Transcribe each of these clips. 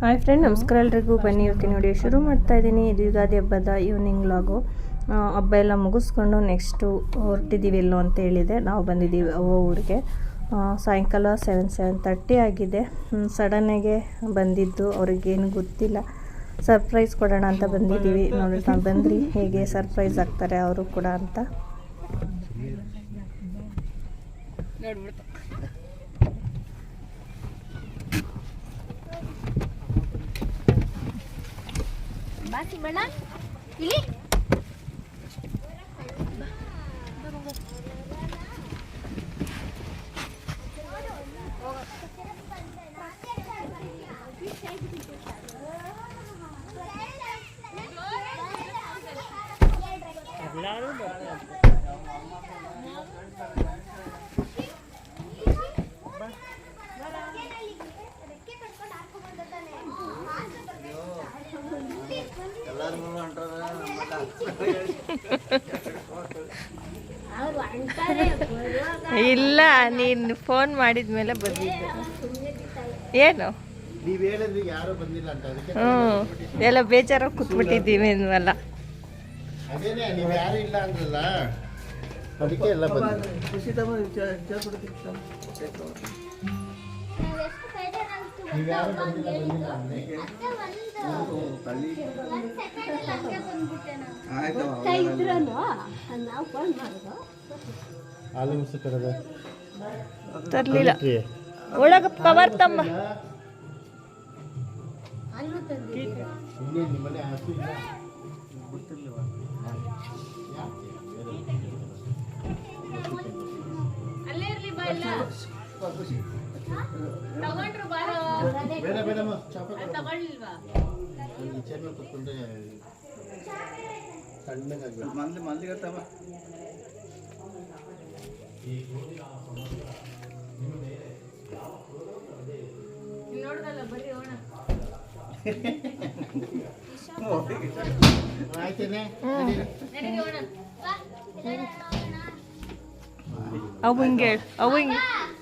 Hi friend ನಮಸ್ಕಾರ ಎಲ್ರಿಗೂ. ಬನ್ನಿ, ಇವತ್ತಿನ ವಿಡಿಯೋ ಶುರು ಮಾಡ್ತಾ ಇದ್ದೀನಿ. ಇದು ಯುಗಾದಿ ಹಬ್ಬದ ಈವ್ನಿಂಗ್ ಲಾಗು ಹಬ್ಬ ಎಲ್ಲ ಮುಗಿಸ್ಕೊಂಡು ನೆಕ್ಸ್ಟು ಹೊರಟಿದ್ದೀವಿ ಎಲ್ಲೋ ಅಂತ ಹೇಳಿದೆ. ನಾವು ಬಂದಿದ್ದೀವಿ ಅವ್ವ ಊರಿಗೆ. ಸಾಯಂಕಾಲ ಸೆವೆನ್ ಸೆವೆನ್ ತರ್ಟಿ ಆಗಿದೆ. ಸಡನ್ನಾಗೆ ಬಂದಿದ್ದು. ಅವ್ರಿಗೇನು ಗೊತ್ತಿಲ್ಲ. ಸರ್ಪ್ರೈಸ್ ಕೊಡೋಣ ಅಂತ ಬಂದಿದ್ದೀವಿ. ನೋಡಿ ನಾವು ಬಂದ್ರಿ. ಹೇಗೆ ಸರ್ಪ್ರೈಸ್ ಆಗ್ತಾರೆ ಅವರು ಕೂಡ ಅಂತ. ಬಾಸಿ ಬಣ್ಣ ಇಲ್ಲಿ ಅವ್ರು ಇಲ್ಲ ನೀನು ಫೋನ್ ಮಾಡಿದ ಮೇಲೆ ಬಂದಿದ್ದೆ. ಏನು? ನೀವ್ ಹೇಳಿದ್ರಿ ಯಾರು ಬಂದಿಲ್ಲ ಅಂತ ಅದಕ್ಕೆ ಹ್ಞೂ ಎಲ್ಲ ಬೇಜಾರಾಗಿ ಕೂತ್ಬಿಟ್ಟಿದ್ದೀವಿ ಅಂದ್ರಲ್ಲ ಅದಕ್ಕೆ ಎಲ್ಲ ಬಂದಿಲ್ಲ ನೀವ್ ಯಾರು ಬಂದಿಲ್ಲ ಬಂದಿಲ್ಲ ಅಂದ್ರೆ ನಾವು ಫೋನ್ ಮಾಡೋದು. ಹಾಲು ಮುಸು ಕರದ ತರಲಿಲ್ಲ. ಒಳಗೆ ಕವರ್ ತಮ್ಮ ಅಲ್ಲೇ ತಂದಿದ್ದೀರಾ ಬಾ ನಿಮ್ಮನೆ ಹಸು ಇಲ್ಲ ಬೇಡ ಬೇಡಮ್ಮ ಚಾಪ ಒಂದು ಚೇರ್ ಮೇಲೆ ಕೂತ್ಕೊಂಡ್ರೆ ಸಣ್ಣಗಾಗ್ಬೇಕು ಮಂದಿ ಮಂದಿಗೆ ತಮ್ಮ ಆಯ್ತೇನೆ ಅವು ಹಿಂಗೆ ಹೇಳು ಅವು ಹಿಂಗೆ. ಹೋಗ್ತೀವಿ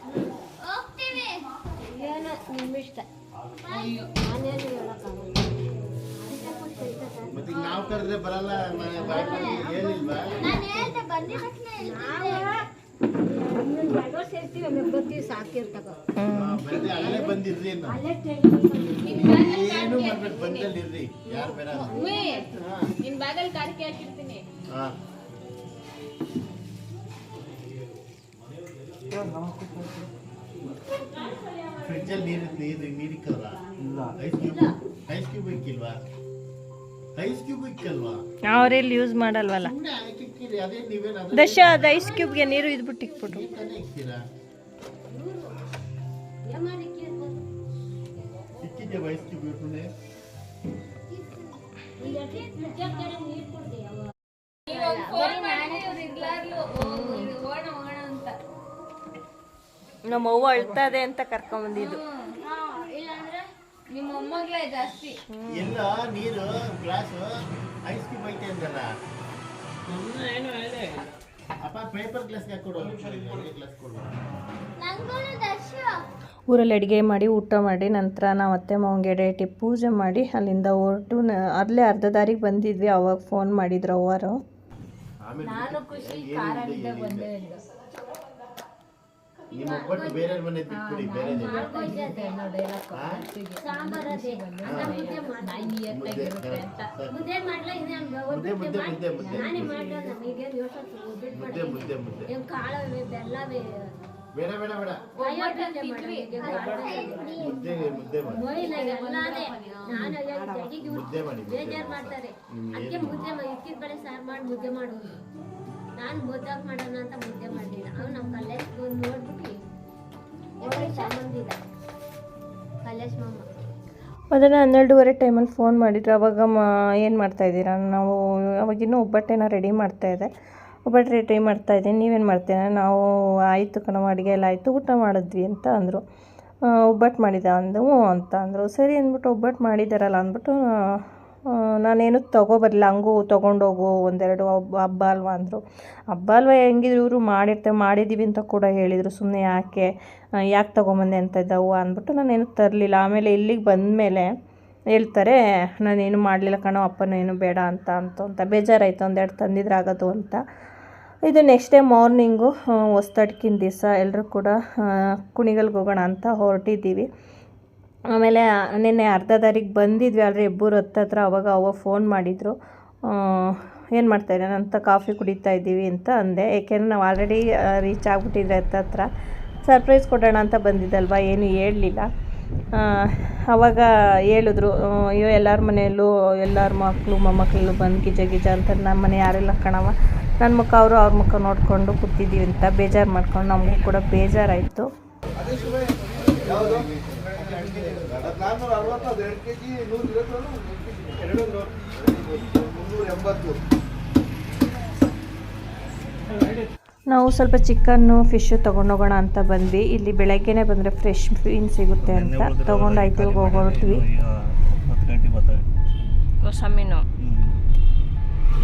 ಏನೋ ನಿಮ್ಮ ಇಷ್ಟ ನಾನೇನು ಹೇಳಕ್ಕಾಗಲ್ಲ ಮತ್ತೆ ಈಗ ನಾವು ಕರೆದ್ರೆ ಬರಲ್ಲ ಮನೆ ಬಾಯ್ಗೆ ಏನಿಲ್ವಾ? ನಾನು ಹೇಳ್ದೆ ಬಂದಿದ ನಾವು ಸೇರ್ತೀವಿ ಆಮೇಲೆ ಬರ್ತೀವಿ ಸಾಕಿರ್ತಕ ಹಾ, ಬಂದೆ ಅಲ್ಲೇ ಬಂದಿರ್ರಿ ಏನು ಅಲ್ಲೇ ಟ್ರೈನ್ ಏನು ಮಾಡ್ಬೇಕು ಬಂದಲ್ಲಿ ಇರ್ರಿ. ಯಾರು ಬೇಡ ನಿನ್ ಬಾಗಲ್ ಕಾರಿಕೆ ಹಾಕಿರ್ತೀನಿ ಹಾ. ಫ್ರಿಡ್ಜಲ್ಲಿ ನೀರು ನೀರು ಇಲ್ಲ. ಐಸ್ ಕ್ಯೂಬ್ ಐಸ್ ಕ್ಯೂಬ್ ಇಕ್ಕಿಲ್ವಾ? ಐಸ್ ಕ್ಯೂಬ್ ಇಕ್ಕಲ್ವಾ? ಅವ್ರೆಲ್ಲಿ ಯೂಸ್ ಮಾಡಲ್ವಲ್ಲ. ಸುಮ್ಮನೆ ಅದಕ್ಕೆ ಇಕ್ಕಿರಿ ಅದೇ ನೀವೇನು ಅದು ದಶ ಅದು ಐಸ್ ಕ್ಯೂಬ್ಗೆ ನೀರು ಇದ್ಬಿಟ್ಟು ಇಕ್ಬಿಟ್ಟು. ನೀರ್ ತಾನೇ ಇಕ್ತೀರಾ? ಇಕ್ಕಿದ್ದೆ ಐಸ್ ಕ್ಯೂಬ್ ಇಟ್ಕೊಂಡೆ ಫೋನ್ ಮಾಡಿ ಇವ್ರು ಇರ್ಲಾರ್ಲು ಇದು ಓಣ ಅಂತ ನಮ್ಮ ಅವ್ವ ಅಳ್ತದೆ ಅಂತ ಕರ್ಕೊಂಬಂದಿದ್ದು. ಇಲ್ಲಾಂದ್ರೆ ನಿಮ್ಮ ಮೊಮ್ಮಗಳೇ ಜಾಸ್ತಿ ಎಲ್ಲ ನೀರು ಗ್ಲಾಸ್ ಐಸ್ ಕ್ಯೂಬ್ ಐತೆ ಅಂದಲ್ಲ. ಅಪ್ಪ ಪೇಪರ್ ಗ್ಲಾಸ್ ಹಾಕೊಡು ಗ್ಲಾಸ್ ಕೊಡು ನಂಗೂ ದರ್ಶ ಊರಲ್ಲಿ ಅಡುಗೆ ಮಾಡಿ ಊಟ ಮಾಡಿ ನಂತರ ನಾವು ಅತ್ತೆ ಮಾವಂಗೆ ಡೇಟಿ ಪೂಜೆ ಮಾಡಿ ಅಲ್ಲಿಂದ ಹೊರಟು ಅಲ್ಲೇ ಅರ್ಧ ದಾರಿಗೆ ಬಂದಿದ್ವಿ ಅವಾಗ ಫೋನ್ ಮಾಡಿದ್ರು ಅವರು ನಾನು ಖುಷಿ ಬಂದೆ ನಿಮ್ಮ ಒಬ್ಬಟ್ಟು ಬೇರೆ ಮನೆ ಬಿಟ್ಬಿಡಿ ಬೇರೆ ಸಾಂಬಾರ್ ಅದೇ ಅನ್ನ ಮುದ್ದೆ ಇರುತ್ತೆ ಅಂತ ಮುದ್ದೆ ಮಾಡ್ಲಾ ಇದೆ ಮುದ್ದೆ ಮುದ್ದೆ ಮುದ್ದೆ ಮುದ್ದೆ ಬೇಡ ಬೇಡ ಬೇಡ. ಮಾಡಿ. ಮುದ್ದೆ ಮುದ್ದೆ ಮಾಡಿ ಮುದ್ದೆ ಮಾಡಿ. ಮುದ್ದೆ ಬೇಜಾರ್ ಮಾಡ್ತಾರೆ. ಅದಕ್ಕೆ ಮುದ್ದೆ ಇಕ್ಕಿದ ಬೆಳೆ ಸಾರು ಮಾಡಿ ಮುದ್ದೆ ಮಾಡೋದು. ನಾನು ಮುದ್ದಾಗ ಮಾಡೋಣ ಅಂತ ಮುದ್ದೆ ಮಾಡಲಿಲ್ಲ. ಅವ್ನು ನಮ್ಮ ಕಲ್ಲೇಶ್ ಬಂದು ನೋಡ್ಬಿಟ್ಟು. ಒಳ್ಳೆ ಸಂಬಂಧಿದ ಕಲ್ಲೇಶ್ ಮಾಮ. ಅದನ್ನು ಹನ್ನೆರಡೂವರೆ ಟೈಮಲ್ಲಿ ಫೋನ್ ಮಾಡಿದ್ರು. ಅವಾಗ ಮ ಏನು ಮಾಡ್ತಾಯಿದ್ದೀರಾ ನಾವು ಅವಾಗಿನ್ನೂ ಒಬ್ಬಟ್ಟೇನ ರೆಡಿ ಮಾಡ್ತಾಯಿದ್ದೆ ಒಬ್ಬಟ್ಟು ಮಾಡ್ತಾ ಮಾಡ್ತಾಯಿದ್ದೀನಿ ನೀವೇನು ಮಾಡ್ತೀರಾ? ನಾವು ಆಯಿತು ಕಣವ್ವ, ಅಡುಗೆ ಎಲ್ಲ ಆಯಿತು, ಊಟ ಮಾಡಿದ್ವಿ ಅಂತ ಅಂದರು. ಒಬ್ಬಟ್ಟು ಮಾಡಿದ ಅಂದು ಅಂತ ಅಂದರು. ಸರಿ ಅಂದ್ಬಿಟ್ಟು ಒಬ್ಬಟ್ಟು ಮಾಡಿದ್ದಾರಲ್ಲ ಅಂದ್ಬಿಟ್ಟು ನಾನೇನು ತೊಗೊಬರಲಿಲ್ಲ. ಹಂಗೂ ತೊಗೊಂಡೋಗು, ಒಂದೆರಡು ಹಬ್ಬ ಹಬ್ಬ ಅಲ್ವಾ ಅಂದರು. ಹಬ್ಬ ಅಲ್ವಾ ಹೆಂಗಿದ್ರು ಇವರು ಮಾಡಿರ್ತೇವೆ ಮಾಡಿದ್ದೀವಿ ಅಂತ ಕೂಡ ಹೇಳಿದರು. ಸುಮ್ಮನೆ ಯಾಕೆ ಯಾಕೆ ತೊಗೊಂಬಂದೆ ಅಂತ ಇದ್ದಾವು ಅಂದ್ಬಿಟ್ಟು ನಾನೇನು ತರಲಿಲ್ಲ. ಆಮೇಲೆ ಇಲ್ಲಿಗೆ ಬಂದಮೇಲೆ ಹೇಳ್ತಾರೆ, ನಾನೇನು ಮಾಡಲಿಲ್ಲ ಕಣೋ ಅಪ್ಪನೂ ಏನು ಬೇಡ ಅಂತ ಅಂತ ಅಂತ. ಬೇಜಾರಾಯಿತು. ಒಂದೆರಡು ತಂದಿದ್ರಾಗೋದು ಅಂತ. ಇದು ನೆಕ್ಸ್ಟ್ ಡೇ ಮಾರ್ನಿಂಗು ಹೊಸ್ತಡ್ಕಿನ ದಿವಸ ಎಲ್ಲರೂ ಕೂಡ ಕುಣಿಗಲ್ಗೆ ಹೋಗೋಣ ಅಂತ ಹೊರಟಿದ್ದೀವಿ. ಆಮೇಲೆ ನಿನ್ನೆ ಅರ್ಧ ದಾರಿಗೆ ಬಂದಿದ್ವಿ, ಆದರೆ ಇಬ್ಬರು ಹತ್ತತ್ರ ಅವಾಗ ಅವ ಫೋನ್ ಮಾಡಿದರು. ಏನು ಮಾಡ್ತಾಯಿದ್ದಾರೆ ಅಂತ ಕಾಫಿ ಕುಡಿತಾ ಇದ್ದೀವಿ ಅಂತ ಅಂದೆ. ಏಕೆಂದರೆ ನಾವು ಆಲ್ರೆಡಿ ರೀಚ್ ಆಗಿಬಿಟ್ಟಿದ್ರೆ ಹತ್ತತ್ರ. ಸರ್ಪ್ರೈಸ್ ಕೊಡೋಣ ಅಂತ ಬಂದಿದ್ದಲ್ವ? ಏನು ಹೇಳಲಿಲ್ಲ. ಅವಾಗ ಹೇಳಿದ್ರು ಅಯ್ಯೋ, ಎಲ್ಲರ ಮನೆಯಲ್ಲೂ, ಎಲ್ಲರ ಮಕ್ಕಳು ಮೊಮ್ಮಕ್ಕಳು ಬಂದು ಗಿಜ ಗಿಜ ಅಂತ ನಮ್ಮ ಮನೆ ಯಾರಿಲ್ಲ ಕಣವ ನನ್ನ ಮುಖ ಅವರು ಅವ್ರ ಮುಖ ನೋಡಿಕೊಂಡು ಕೂತಿದ್ದೀವಿ ಅಂತ ಬೇಜಾರು ಮಾಡ್ಕೊಂಡು ನಮಗೂ ಕೂಡ ಬೇಜಾರಾಯಿತು. ಎಂಬತ್ತು ನಾವು ಸ್ವಲ್ಪ ಚಿಕನ್ನು ಫಿಶ್ಶು ತೊಗೊಂಡೋಗೋಣ ಅಂತ ಬಂದ್ವಿ. ಇಲ್ಲಿ ಬೆಳಗ್ಗೆನೆ ಬಂದರೆ ಫ್ರೆಶ್ ಮೀನ್ ಸಿಗುತ್ತೆ ಅಂತ ತೊಗೊಂಡು ಆಯ್ತು ಬರ್ತಾರೆ. ಹೊಸ ಮೀನು.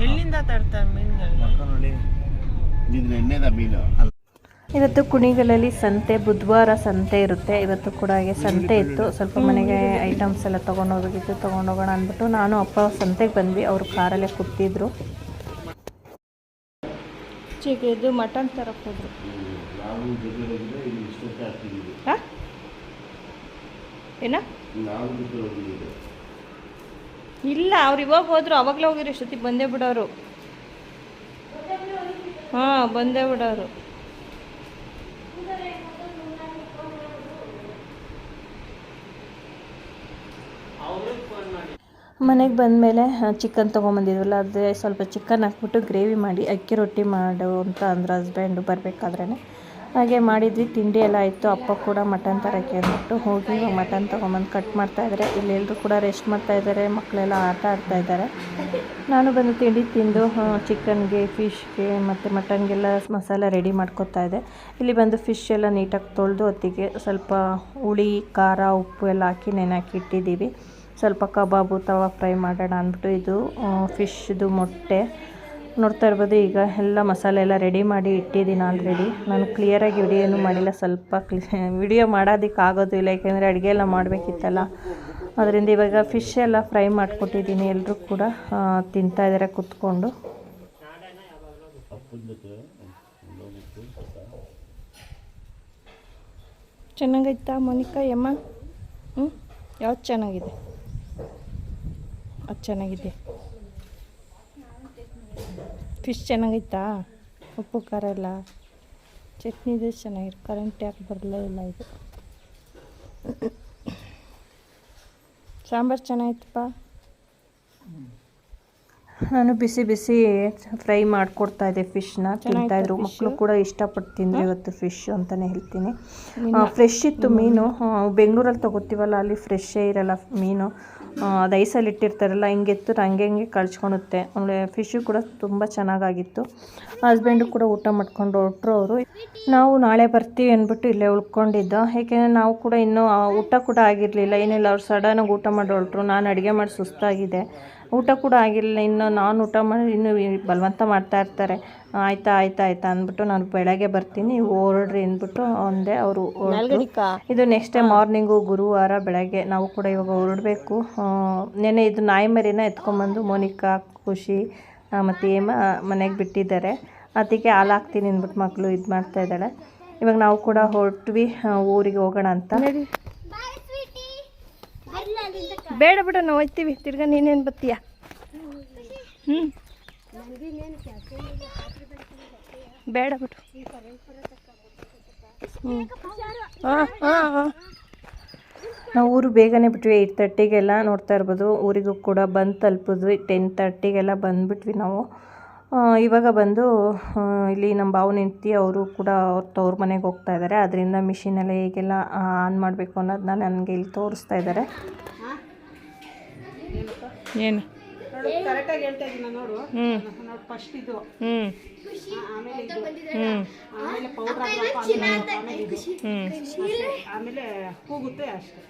ಎಲ್ಲಿಂದ ತರ್ತಾರೆ ಮೀನುಗಳನ್ನ ಮೀನು. ಇವತ್ತು ಕುಣಿಗಲಲ್ಲಿ ಸಂತೆ ಬುಧವಾರ ಸಂತೆ ಇರುತ್ತೆ. ಇವತ್ತು ಕೂಡ ಹಾಗೆ ಸಂತೆ ಇತ್ತು. ಸ್ವಲ್ಪ ಮನೆಗೆ ಐಟಮ್ಸ್ ಎಲ್ಲ ತೊಗೊಂಡೋಗ್ಬೇಕಿತ್ತು ತೊಗೊಂಡೋಗೋಣ ಅಂದ್ಬಿಟ್ಟು ನಾನು ಅಪ್ಪ ಸಂತೆಗೆ ಬಂದ್ವಿ. ಅವರು ಕಾರಲ್ಲೇ ಕೂತಿದ್ರು. ಚಿಕ್ಕದು ಮಟನ್ ತರಕ್ಕೆ ಹೋದ್ರು. ಹಾಂ? ಏನ? ಇಲ್ಲ ಅವ್ರು ಇವಾಗ ಹೋದ್ರು ಅವಾಗಲೇ ಹೋಗಿರೋ ಇಷ್ಟೊತ್ತಿಗೆ ಬಂದೇ ಬಿಡೋರು. ಹಾಂ ಬಂದೇ ಬಿಡೋರು. ಮನೆಗೆ ಬಂದಮೇಲೆ ಚಿಕನ್ ತೊಗೊಂಬಂದಿದ್ವಲ್ಲ, ಅದೇ ಸ್ವಲ್ಪ ಚಿಕನ್ ಹಾಕ್ಬಿಟ್ಟು ಗ್ರೇವಿ ಮಾಡಿ, ಅಕ್ಕಿ ರೊಟ್ಟಿ ಮಾಡು ಅಂತ ಅಂದ್ರೆ ಹಸ್ಬೆಂಡು ಬರಬೇಕಾದ್ರೇ ಹಾಗೆ ಮಾಡಿದ್ವಿ, ತಿಂಡಿ ಎಲ್ಲ ಆಯಿತು, ಅಪ್ಪ ಕೂಡ ಮಟನ್ ತರೋಕ್ಕೆ ಅಂದ್ಬಿಟ್ಟು ಹೋಗಿ ಮಟನ್ ತೊಗೊಂಬಂದು ಕಟ್ ಮಾಡ್ತಾಯಿದ್ದಾರೆ ಇಲ್ಲಿ ಎಲ್ಲರೂ ಕೂಡ ರೆಸ್ಟ್ ಮಾಡ್ತಾಯಿದ್ದಾರೆ ಮಕ್ಕಳೆಲ್ಲ ಆಟ ಆಡ್ತಾ ಇದ್ದಾರೆ ನಾನು ಬಂದು ತಿಂಡಿ ತಿಂದು ಚಿಕನ್ಗೆ ಫಿಶ್ಗೆ ಮತ್ತು ಮಟನ್ಗೆಲ್ಲ ಮಸಾಲ ರೆಡಿ ಮಾಡ್ಕೊತಾ ಇದ್ದೆ. ಇಲ್ಲಿ ಬಂದು ಫಿಶ್ ಎಲ್ಲ ನೀಟಾಗಿ ತೊಳೆದು ಹೊತ್ತಿಗೆ ಸ್ವಲ್ಪ ಹುಳಿ, ಖಾರ, ಉಪ್ಪು ಎಲ್ಲ ಹಾಕಿ ನೆನೆಹಾಕಿ ಇಟ್ಟಿದ್ದೀವಿ. ಸ್ವಲ್ಪ ಕಬಾಬು ತವಾ ಫ್ರೈ ಮಾಡೋಣ ಅಂದ್ಬಿಟ್ಟು ಇದು ಫಿಶ್ದು ಮೊಟ್ಟೆ. ನೋಡ್ತಾ ಇರ್ಬೋದು, ಈಗ ಎಲ್ಲ ಮಸಾಲೆ ಎಲ್ಲ ರೆಡಿ ಮಾಡಿ ಇಟ್ಟಿದ್ದೀನಿ ಆಲ್ರೆಡಿ ನಾನು ಕ್ಲಿಯರಾಗಿ ವಿಡಿಯೋನು ಮಾಡಿಲ್ಲ, ಸ್ವಲ್ಪ ಕ್ಲಿ ವಿಡಿಯೋ ಮಾಡೋದಕ್ಕೆ ಆಗೋದಿಲ್ಲ ಯಾಕೆಂದರೆ ಅಡುಗೆ ಎಲ್ಲ ಮಾಡಬೇಕಿತ್ತಲ್ಲ. ಅದರಿಂದ ಇವಾಗ ಫಿಶ್ ಎಲ್ಲ ಫ್ರೈ ಮಾಡಿಕೊಟ್ಟಿದ್ದೀನಿ ಎಲ್ಲರೂ ಕೂಡ ತಿಂತಾ ಇದ್ದಾರೆ ಕುತ್ಕೊಂಡು. ಚೆನ್ನಾಗೈತಾ ಮೋನಿಕಾ, ಯಮ್ಮ? ಹ್ಞೂ ಯಾವ್ದು ಚೆನ್ನಾಗಿದೆ? ಅದು ಚೆನ್ನಾಗಿದೆ. ಫಿಶ್ ಚೆನ್ನಾಗಿತ್ತಾ ಉಪ್ಪು ಖಾರ ಎಲ್ಲ? ಚಟ್ನಿದು ಚೆನ್ನಾಗಿದೆ. ಕರೆಂಟ್ ಯಾಕೆ ಬರಲೇ ಇಲ್ಲ ಇದು. ಸಾಂಬಾರು ಚೆನ್ನಾಗಿತ್ತಪ್ಪ? ನಾನು ಬಿಸಿ ಬಿಸಿ ಫ್ರೈ ಮಾಡಿಕೊಡ್ತಾ ಇದ್ದೆ ಫಿಶ್ನ ತಿಂತಾಯಿದ್ರು ಮಕ್ಕಳು ಕೂಡ ಇಷ್ಟಪಟ್ಟು ತಿಂದ್ರು ಇವತ್ತು ಫಿಶ್ ಅಂತಲೇ ಹೇಳ್ತೀನಿ. ಫ್ರೆಶ್ ಇತ್ತು ಮೀನು. ಬೆಂಗಳೂರಲ್ಲಿ ತಗೋತೀವಲ್ಲ ಅಲ್ಲಿ ಫ್ರೆಶ್ಶೇ ಇರಲ್ಲ ಮೀನು. ಅದು ಐಸಲ್ಲಿ ಇಟ್ಟಿರ್ತಾರಲ್ಲ ಹಿಂಗೆತ್ತು ಹಂಗೆ ಹಂಗೆ ಕಳ್ಚ್ಕೊಳುತ್ತೆ ಆಮೇಲೆ ಫಿಶ್ಶು ಕೂಡ ತುಂಬ ಚೆನ್ನಾಗಾಗಿತ್ತು. ಹಸ್ಬೆಂಡು ಕೂಡ ಊಟ ಮಾಡ್ಕೊಂಡು ಹೊರಟ್ರು ಅವರು. ನಾವು ನಾಳೆ ಬರ್ತೀವಿ ಅಂದ್ಬಿಟ್ಟು ಇಲ್ಲೇ ಉಳ್ಕೊಂಡಿದ್ದು. ಏಕೆಂದರೆ ನಾವು ಕೂಡ ಇನ್ನೂ ಊಟ ಕೂಡ ಆಗಿರಲಿಲ್ಲ. ಏನಿಲ್ಲ, ಅವ್ರು ಸಡನ್ನಾಗಿ ಊಟ ಮಾಡಿ ಹೊರಟ್ರು. ನಾನು ಅಡುಗೆ ಮಾಡಿ ಸುಸ್ತಾಗಿದೆ. ಊಟ ಕೂಡ ಆಗಿರಲಿಲ್ಲ. ಇನ್ನು ನಾನು ಊಟ ಮಾಡಿ ಇನ್ನು ಬಲವಂತ ಮಾಡ್ತಾ ಇರ್ತಾರೆ. ಆಯ್ತಾ ಆಯ್ತಾ ಆಯ್ತಾ ಅಂದ್ಬಿಟ್ಟು ನಾನು ಬೆಳಗ್ಗೆ ಬರ್ತೀನಿ. ಹೊರಡ್ರಿ ಅಂದ್ಬಿಟ್ಟು ಅಂದೆ ಅವರು ಇದು ನೆಕ್ಸ್ಟ್ ಡೇ ಮಾರ್ನಿಂಗು ಗುರುವಾರ ಬೆಳಗ್ಗೆ ನಾವು ಕೂಡ ಇವಾಗ ಹೊರಡಬೇಕು ನೆನೆ ಇದು ನಾಯಿ ಮರಿನ ಎತ್ಕೊಂಬಂದು ಮೋನಿಕಾ ಖುಷಿ ಮತ್ತು ಏಮ ಮನೆಗೆ ಬಿಟ್ಟಿದ್ದಾರೆ. ಅದಕ್ಕೆ ಹಾಲು ಹಾಕ್ತೀನಿ ಅಂದ್ಬಿಟ್ಟು ಮಕ್ಕಳು ಇದು ಮಾಡ್ತಾ ಇದ್ದಾಳೆ. ಇವಾಗ ನಾವು ಕೂಡ ಹೊರಟ್ವಿ ಊರಿಗೆ ಹೋಗೋಣ ಅಂತ. ಬೇಡ ಬಿಡ, ನಾವು ಹೋಯ್ತೀವಿ ತಿರ್ಗಾ ನೀನೇನು ಬತ್ತೀಯ? ಹ್ಞೂ ಬೇಡ ಬಿಡು. ಹ್ಞೂ ಹಾಂ ಹಾಂ ನಾವು ಊರು ಬೇಗನೆ ಬಿಟ್ವಿ ಏಯ್ಟ್ ತರ್ಟಿಗೆಲ್ಲ ನೋಡ್ತಾ ಇರ್ಬೋದು. ಊರಿಗೂ ಕೂಡ ಬಂದು ತಲುಪಿದ್ವಿ. ಟೆನ್ ತರ್ಟಿಗೆಲ್ಲ ಬಂದುಬಿಟ್ವಿ ನಾವು. ಇವಾಗ ಬಂದು ಇಲ್ಲಿ ನಮ್ಮ ಬಾವು ಹೆಂಡ್ತಿ ಅವರು ಕೂಡ ಅವ್ರ ತವ್ರ ಮನೆಗೆ ಹೋಗ್ತಾ ಇದ್ದಾರೆ ಅದರಿಂದ ಮಿಷಿನೆಲ್ಲ ಹೇಗೆಲ್ಲ ಆನ್ ಮಾಡಬೇಕು ಅನ್ನೋದನ್ನ ನನಗೆ ಇಲ್ಲಿ ತೋರಿಸ್ತಾ ಇದ್ದಾರೆ ಏನು? ಕರೆಕ್ಟಾಗಿ ಹೇಳ್ತಾ ಇದ್ದೀನಿ ನೋಡು. ನೋಡು ಫಸ್ಟ್ ಇದು. ಆಮೇಲೆ ಇದು. ಆಮೇಲೆ ಪೌಡರ್ ಆಮೇಲೆ. ಆಮೇಲೆ ಕೂಗುತ್ತೆ ಅಷ್ಟೇ.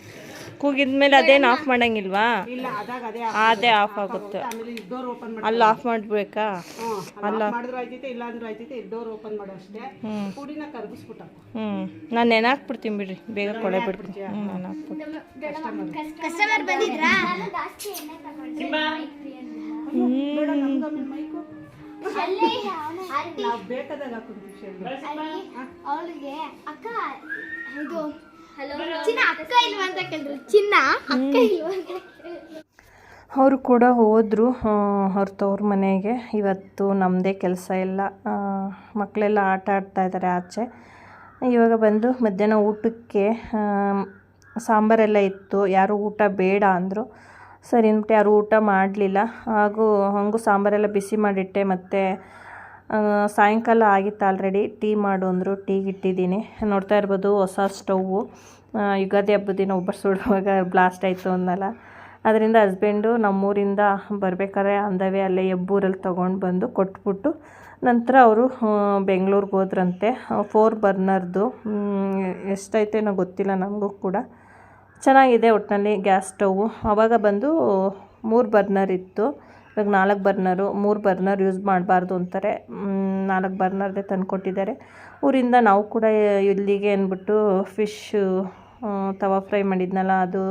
ಹ್ಞೂ ಕೂಗಿದ್ಮೇಲೆ ಅದೇನು ಆಫ್ ಮಾಡಂಗಿಲ್ವಾ? ಇಲ್ಲ ಅದಾಗ ಅದೇ ಆಫ್ ಆಗುತ್ತೆ. ಅಲ್ಲಿ ಆಫ್ ಮಾಡ್ಬೇಕಾ? ಅಲ್ಲ ಹ್ಞೂ ನಾನು ನೆನಾಕ್ಬಿಡ್ತೀನಿ ಬಿಡ್ರಿ ಬೇಗ ಕೊಳೆ ಬಿಡ್ತೀನಿ. ಹ್ಞೂ ನೆನಾಕ್ಬಿಡ್ತೀನಿ. ಬೇಕಾದಾಗ. ಅವಳಿಗೆ ಅಕ್ಕ ಇದು ಚಿನ್ನ ಅಕ್ಕ ಇಲ್ವಾ ಅಂತ ಕೇಳಿದ್ರು. ಚಿನ್ನ ಅಕ್ಕ ಇಲ್ವಾ ಅಂತ ಅವರು ಕೂಡ ಹೋದರು ಅವ್ರ ತವ್ರ ಮನೆಗೆ. ಇವತ್ತು ನಮ್ಮದೇ ಕೆಲಸ ಇಲ್ಲ. ಆ, ಮಕ್ಕಳೆಲ್ಲ ಆಟ ಆಡ್ತಾ ಇದ್ದಾರೆ ಆಚೆ. ಇವಾಗ ಬಂದು ಮಧ್ಯಾಹ್ನ ಊಟಕ್ಕೆ ಸಾಂಬಾರೆಲ್ಲ ಇತ್ತು. ಯಾರು ಊಟ ಬೇಡ ಅಂದರು. ಸರಿ ಅಂದ್ಬಿಟ್ಟು ಯಾರು ಊಟ ಮಾಡಲಿಲ್ಲ. ಹಾಗೂ ಹಾಗೂ ಸಾಂಬಾರೆಲ್ಲ ಬಿಸಿ ಮಾಡಿಟ್ಟೆ. ಮತ್ತು ಸಾಯಂಕಾಲ ಆಗಿತ್ತು ಆಲ್ರೆಡಿ ಟೀ ಮಾಡು ಅಂದರು ಟೀಗೆ ಇಟ್ಟಿದ್ದೀನಿ. ನೋಡ್ತಾ ಇರ್ಬೋದು, ಹೊಸ ಸ್ಟೌವು. ಯುಗಾದಿ ಹಬ್ಬದ ದಿನ ಒಬ್ಬರು ಸುಡುವಾಗ ಬ್ಲಾಸ್ಟ್ ಆಯಿತು ಅನ್ನಲ್ಲ. ಅದರಿಂದ ಹಸ್ಬೆಂಡು ನಮ್ಮೂರಿಂದ ಬರಬೇಕಾದ್ರೆ ಅಂದವೇ ಅಲ್ಲೇ ಹೆಬ್ಬೂರಲ್ಲಿ ತೊಗೊಂಡು ಬಂದು ಕೊಟ್ಬಿಟ್ಟು ನಂತರ ಅವರು ಬೆಂಗಳೂರಿಗೆ ಹೋದ್ರಂತೆ. ಫೋರ್ ಬರ್ನರ್ದು ಎಷ್ಟೈತೇನೋ ಗೊತ್ತಿಲ್ಲ ನಮಗೂ ಕೂಡ. ಚೆನ್ನಾಗಿದೆ ಒಟ್ಟಿನಲ್ಲಿ ಗ್ಯಾಸ್ ಸ್ಟೌವು. ಆವಾಗ ಬಂದು ಮೂರು ಬರ್ನರ್ ಇತ್ತು. ಇವಾಗ ನಾಲ್ಕು ಬರ್ನರು, ಮೂರು ಬರ್ನರ್ ಯೂಸ್ ಮಾಡಬಾರ್ದು ಅಂತಾರೆ. ನಾಲ್ಕು ಬರ್ನರ್ದೇ ತಂದುಕೊಟ್ಟಿದ್ದಾರೆ ಊರಿಂದ ನಾವು ಕೂಡ ಇಲ್ಲಿಗೆ ಅಂದ್ಬಿಟ್ಟು ಫಿಶ್ಶು ತವಾ ಫ್ರೈ ಮಾಡಿದ್ನಲ್ಲ, ಅದು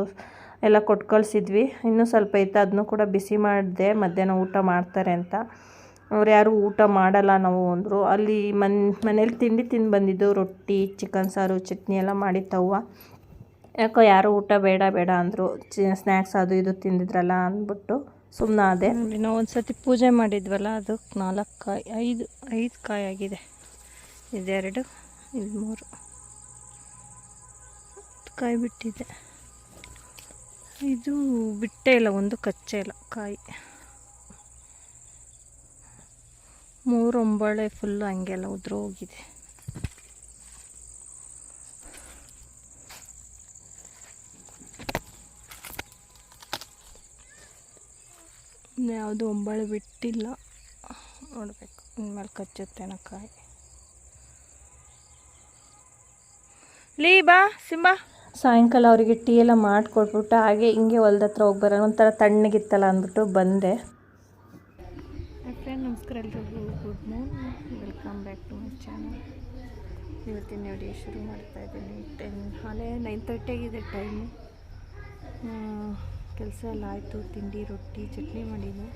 ಎಲ್ಲ ಕೊಟ್ಟು ಕಳಿಸಿದ್ವಿ ಇನ್ನೂ ಸ್ವಲ್ಪ ಇತ್ತು, ಅದನ್ನು ಕೂಡ ಬಿಸಿ ಮಾಡಿದೆ, ಮಧ್ಯಾಹ್ನ ಊಟ ಮಾಡ್ತಾರೆ ಅಂತ. ಅವ್ರು ಯಾರು ಊಟ ಮಾಡಲ್ಲ ನಾವು ಅಂದರು. ಅಲ್ಲಿ ಮನ್, ಮನೇಲಿ ತಿಂಡಿ ತಿಂದು ಬಂದಿದ್ದು ರೊಟ್ಟಿ, ಚಿಕನ್ ಸಾರು, ಚಟ್ನಿ ಎಲ್ಲ ಮಾಡಿತ್ತವ್ವ ಯಾಕೋ ಯಾರು ಊಟ ಬೇಡ ಬೇಡ ಅಂದರು. ಚಿ ಸ್ನ್ಯಾಕ್ಸ್ ಅದು ಇದು ತಿಂದಿದ್ರಲ್ಲ ಅಂದ್ಬಿಟ್ಟು. ಸುಮ್ಮನೆ ಅದೇ ನಾವು ಒಂದು ಸತಿ ಪೂಜೆ ಮಾಡಿದ್ವಲ್ಲ, ಅದು ನಾಲ್ಕು ಕಾಯಿ, ಐದು ಐದು ಕಾಯಿ ಆಗಿದೆ. ಇದೆರಡು, ಇದು ಮೂರು. ಕಾಯಿ ಬಿಟ್ಟಿದೆ. ಇದು ಬಿಟ್ಟೇ ಇಲ್ಲ, ಒಂದು ಕಚ್ಚೆ ಇಲ್ಲ, ಕಾಯಿ. ಮೂರು ಒಂಬಳೆ ಫುಲ್ಲು ಹಂಗೆಲ್ಲ ಉದುರು ಯಾವುದು ಒಂಬಳೆ ಬಿಟ್ಟಿಲ್ಲ. ನೋಡಬೇಕು ಇನ್ಮೇಲೆ ಕಚ್ಚುತ್ತೇನ ಕಾಯಿ. ಲೀ ಬಾ ಸಿಂಬಾ. ಸಾಯಂಕಾಲ ಅವರಿಗೆ ಟೀ ಎಲ್ಲ ಮಾಡಿಕೊಟ್ಬಿಟ್ಟು ಹಾಗೆ ಹಿಂಗೆ ಹೊಲ್ದ ಹತ್ರ ಹೋಗಿ ಬರೋಣ. ಒಂಥರ ತಣ್ಣಗಿತ್ತಲ್ಲ ಅಂದ್ಬಿಟ್ಟು ಬಂದೆ. ಫ್ರೆಂಡ್ ನಮಸ್ಕಾರ ಎಲ್ರಿಗೂ. Good morning. Welcome back to my channel. ಇವತ್ತಿನ ವಿಡಿಯೋ ಶುರು ಮಾಡ್ತಾ ಇದ್ದೀನಿ. ಟೆನ್ ಹಾಲೆ ನೈನ್ ತರ್ಟಿ ಆಗಿದೆ ಟೈಮು. ಕೆಲಸ ಎಲ್ಲ ಆಯಿತು, ತಿಂಡಿ, ರೊಟ್ಟಿ, ಚಟ್ನಿ ಮಾಡಿದ್ದೆ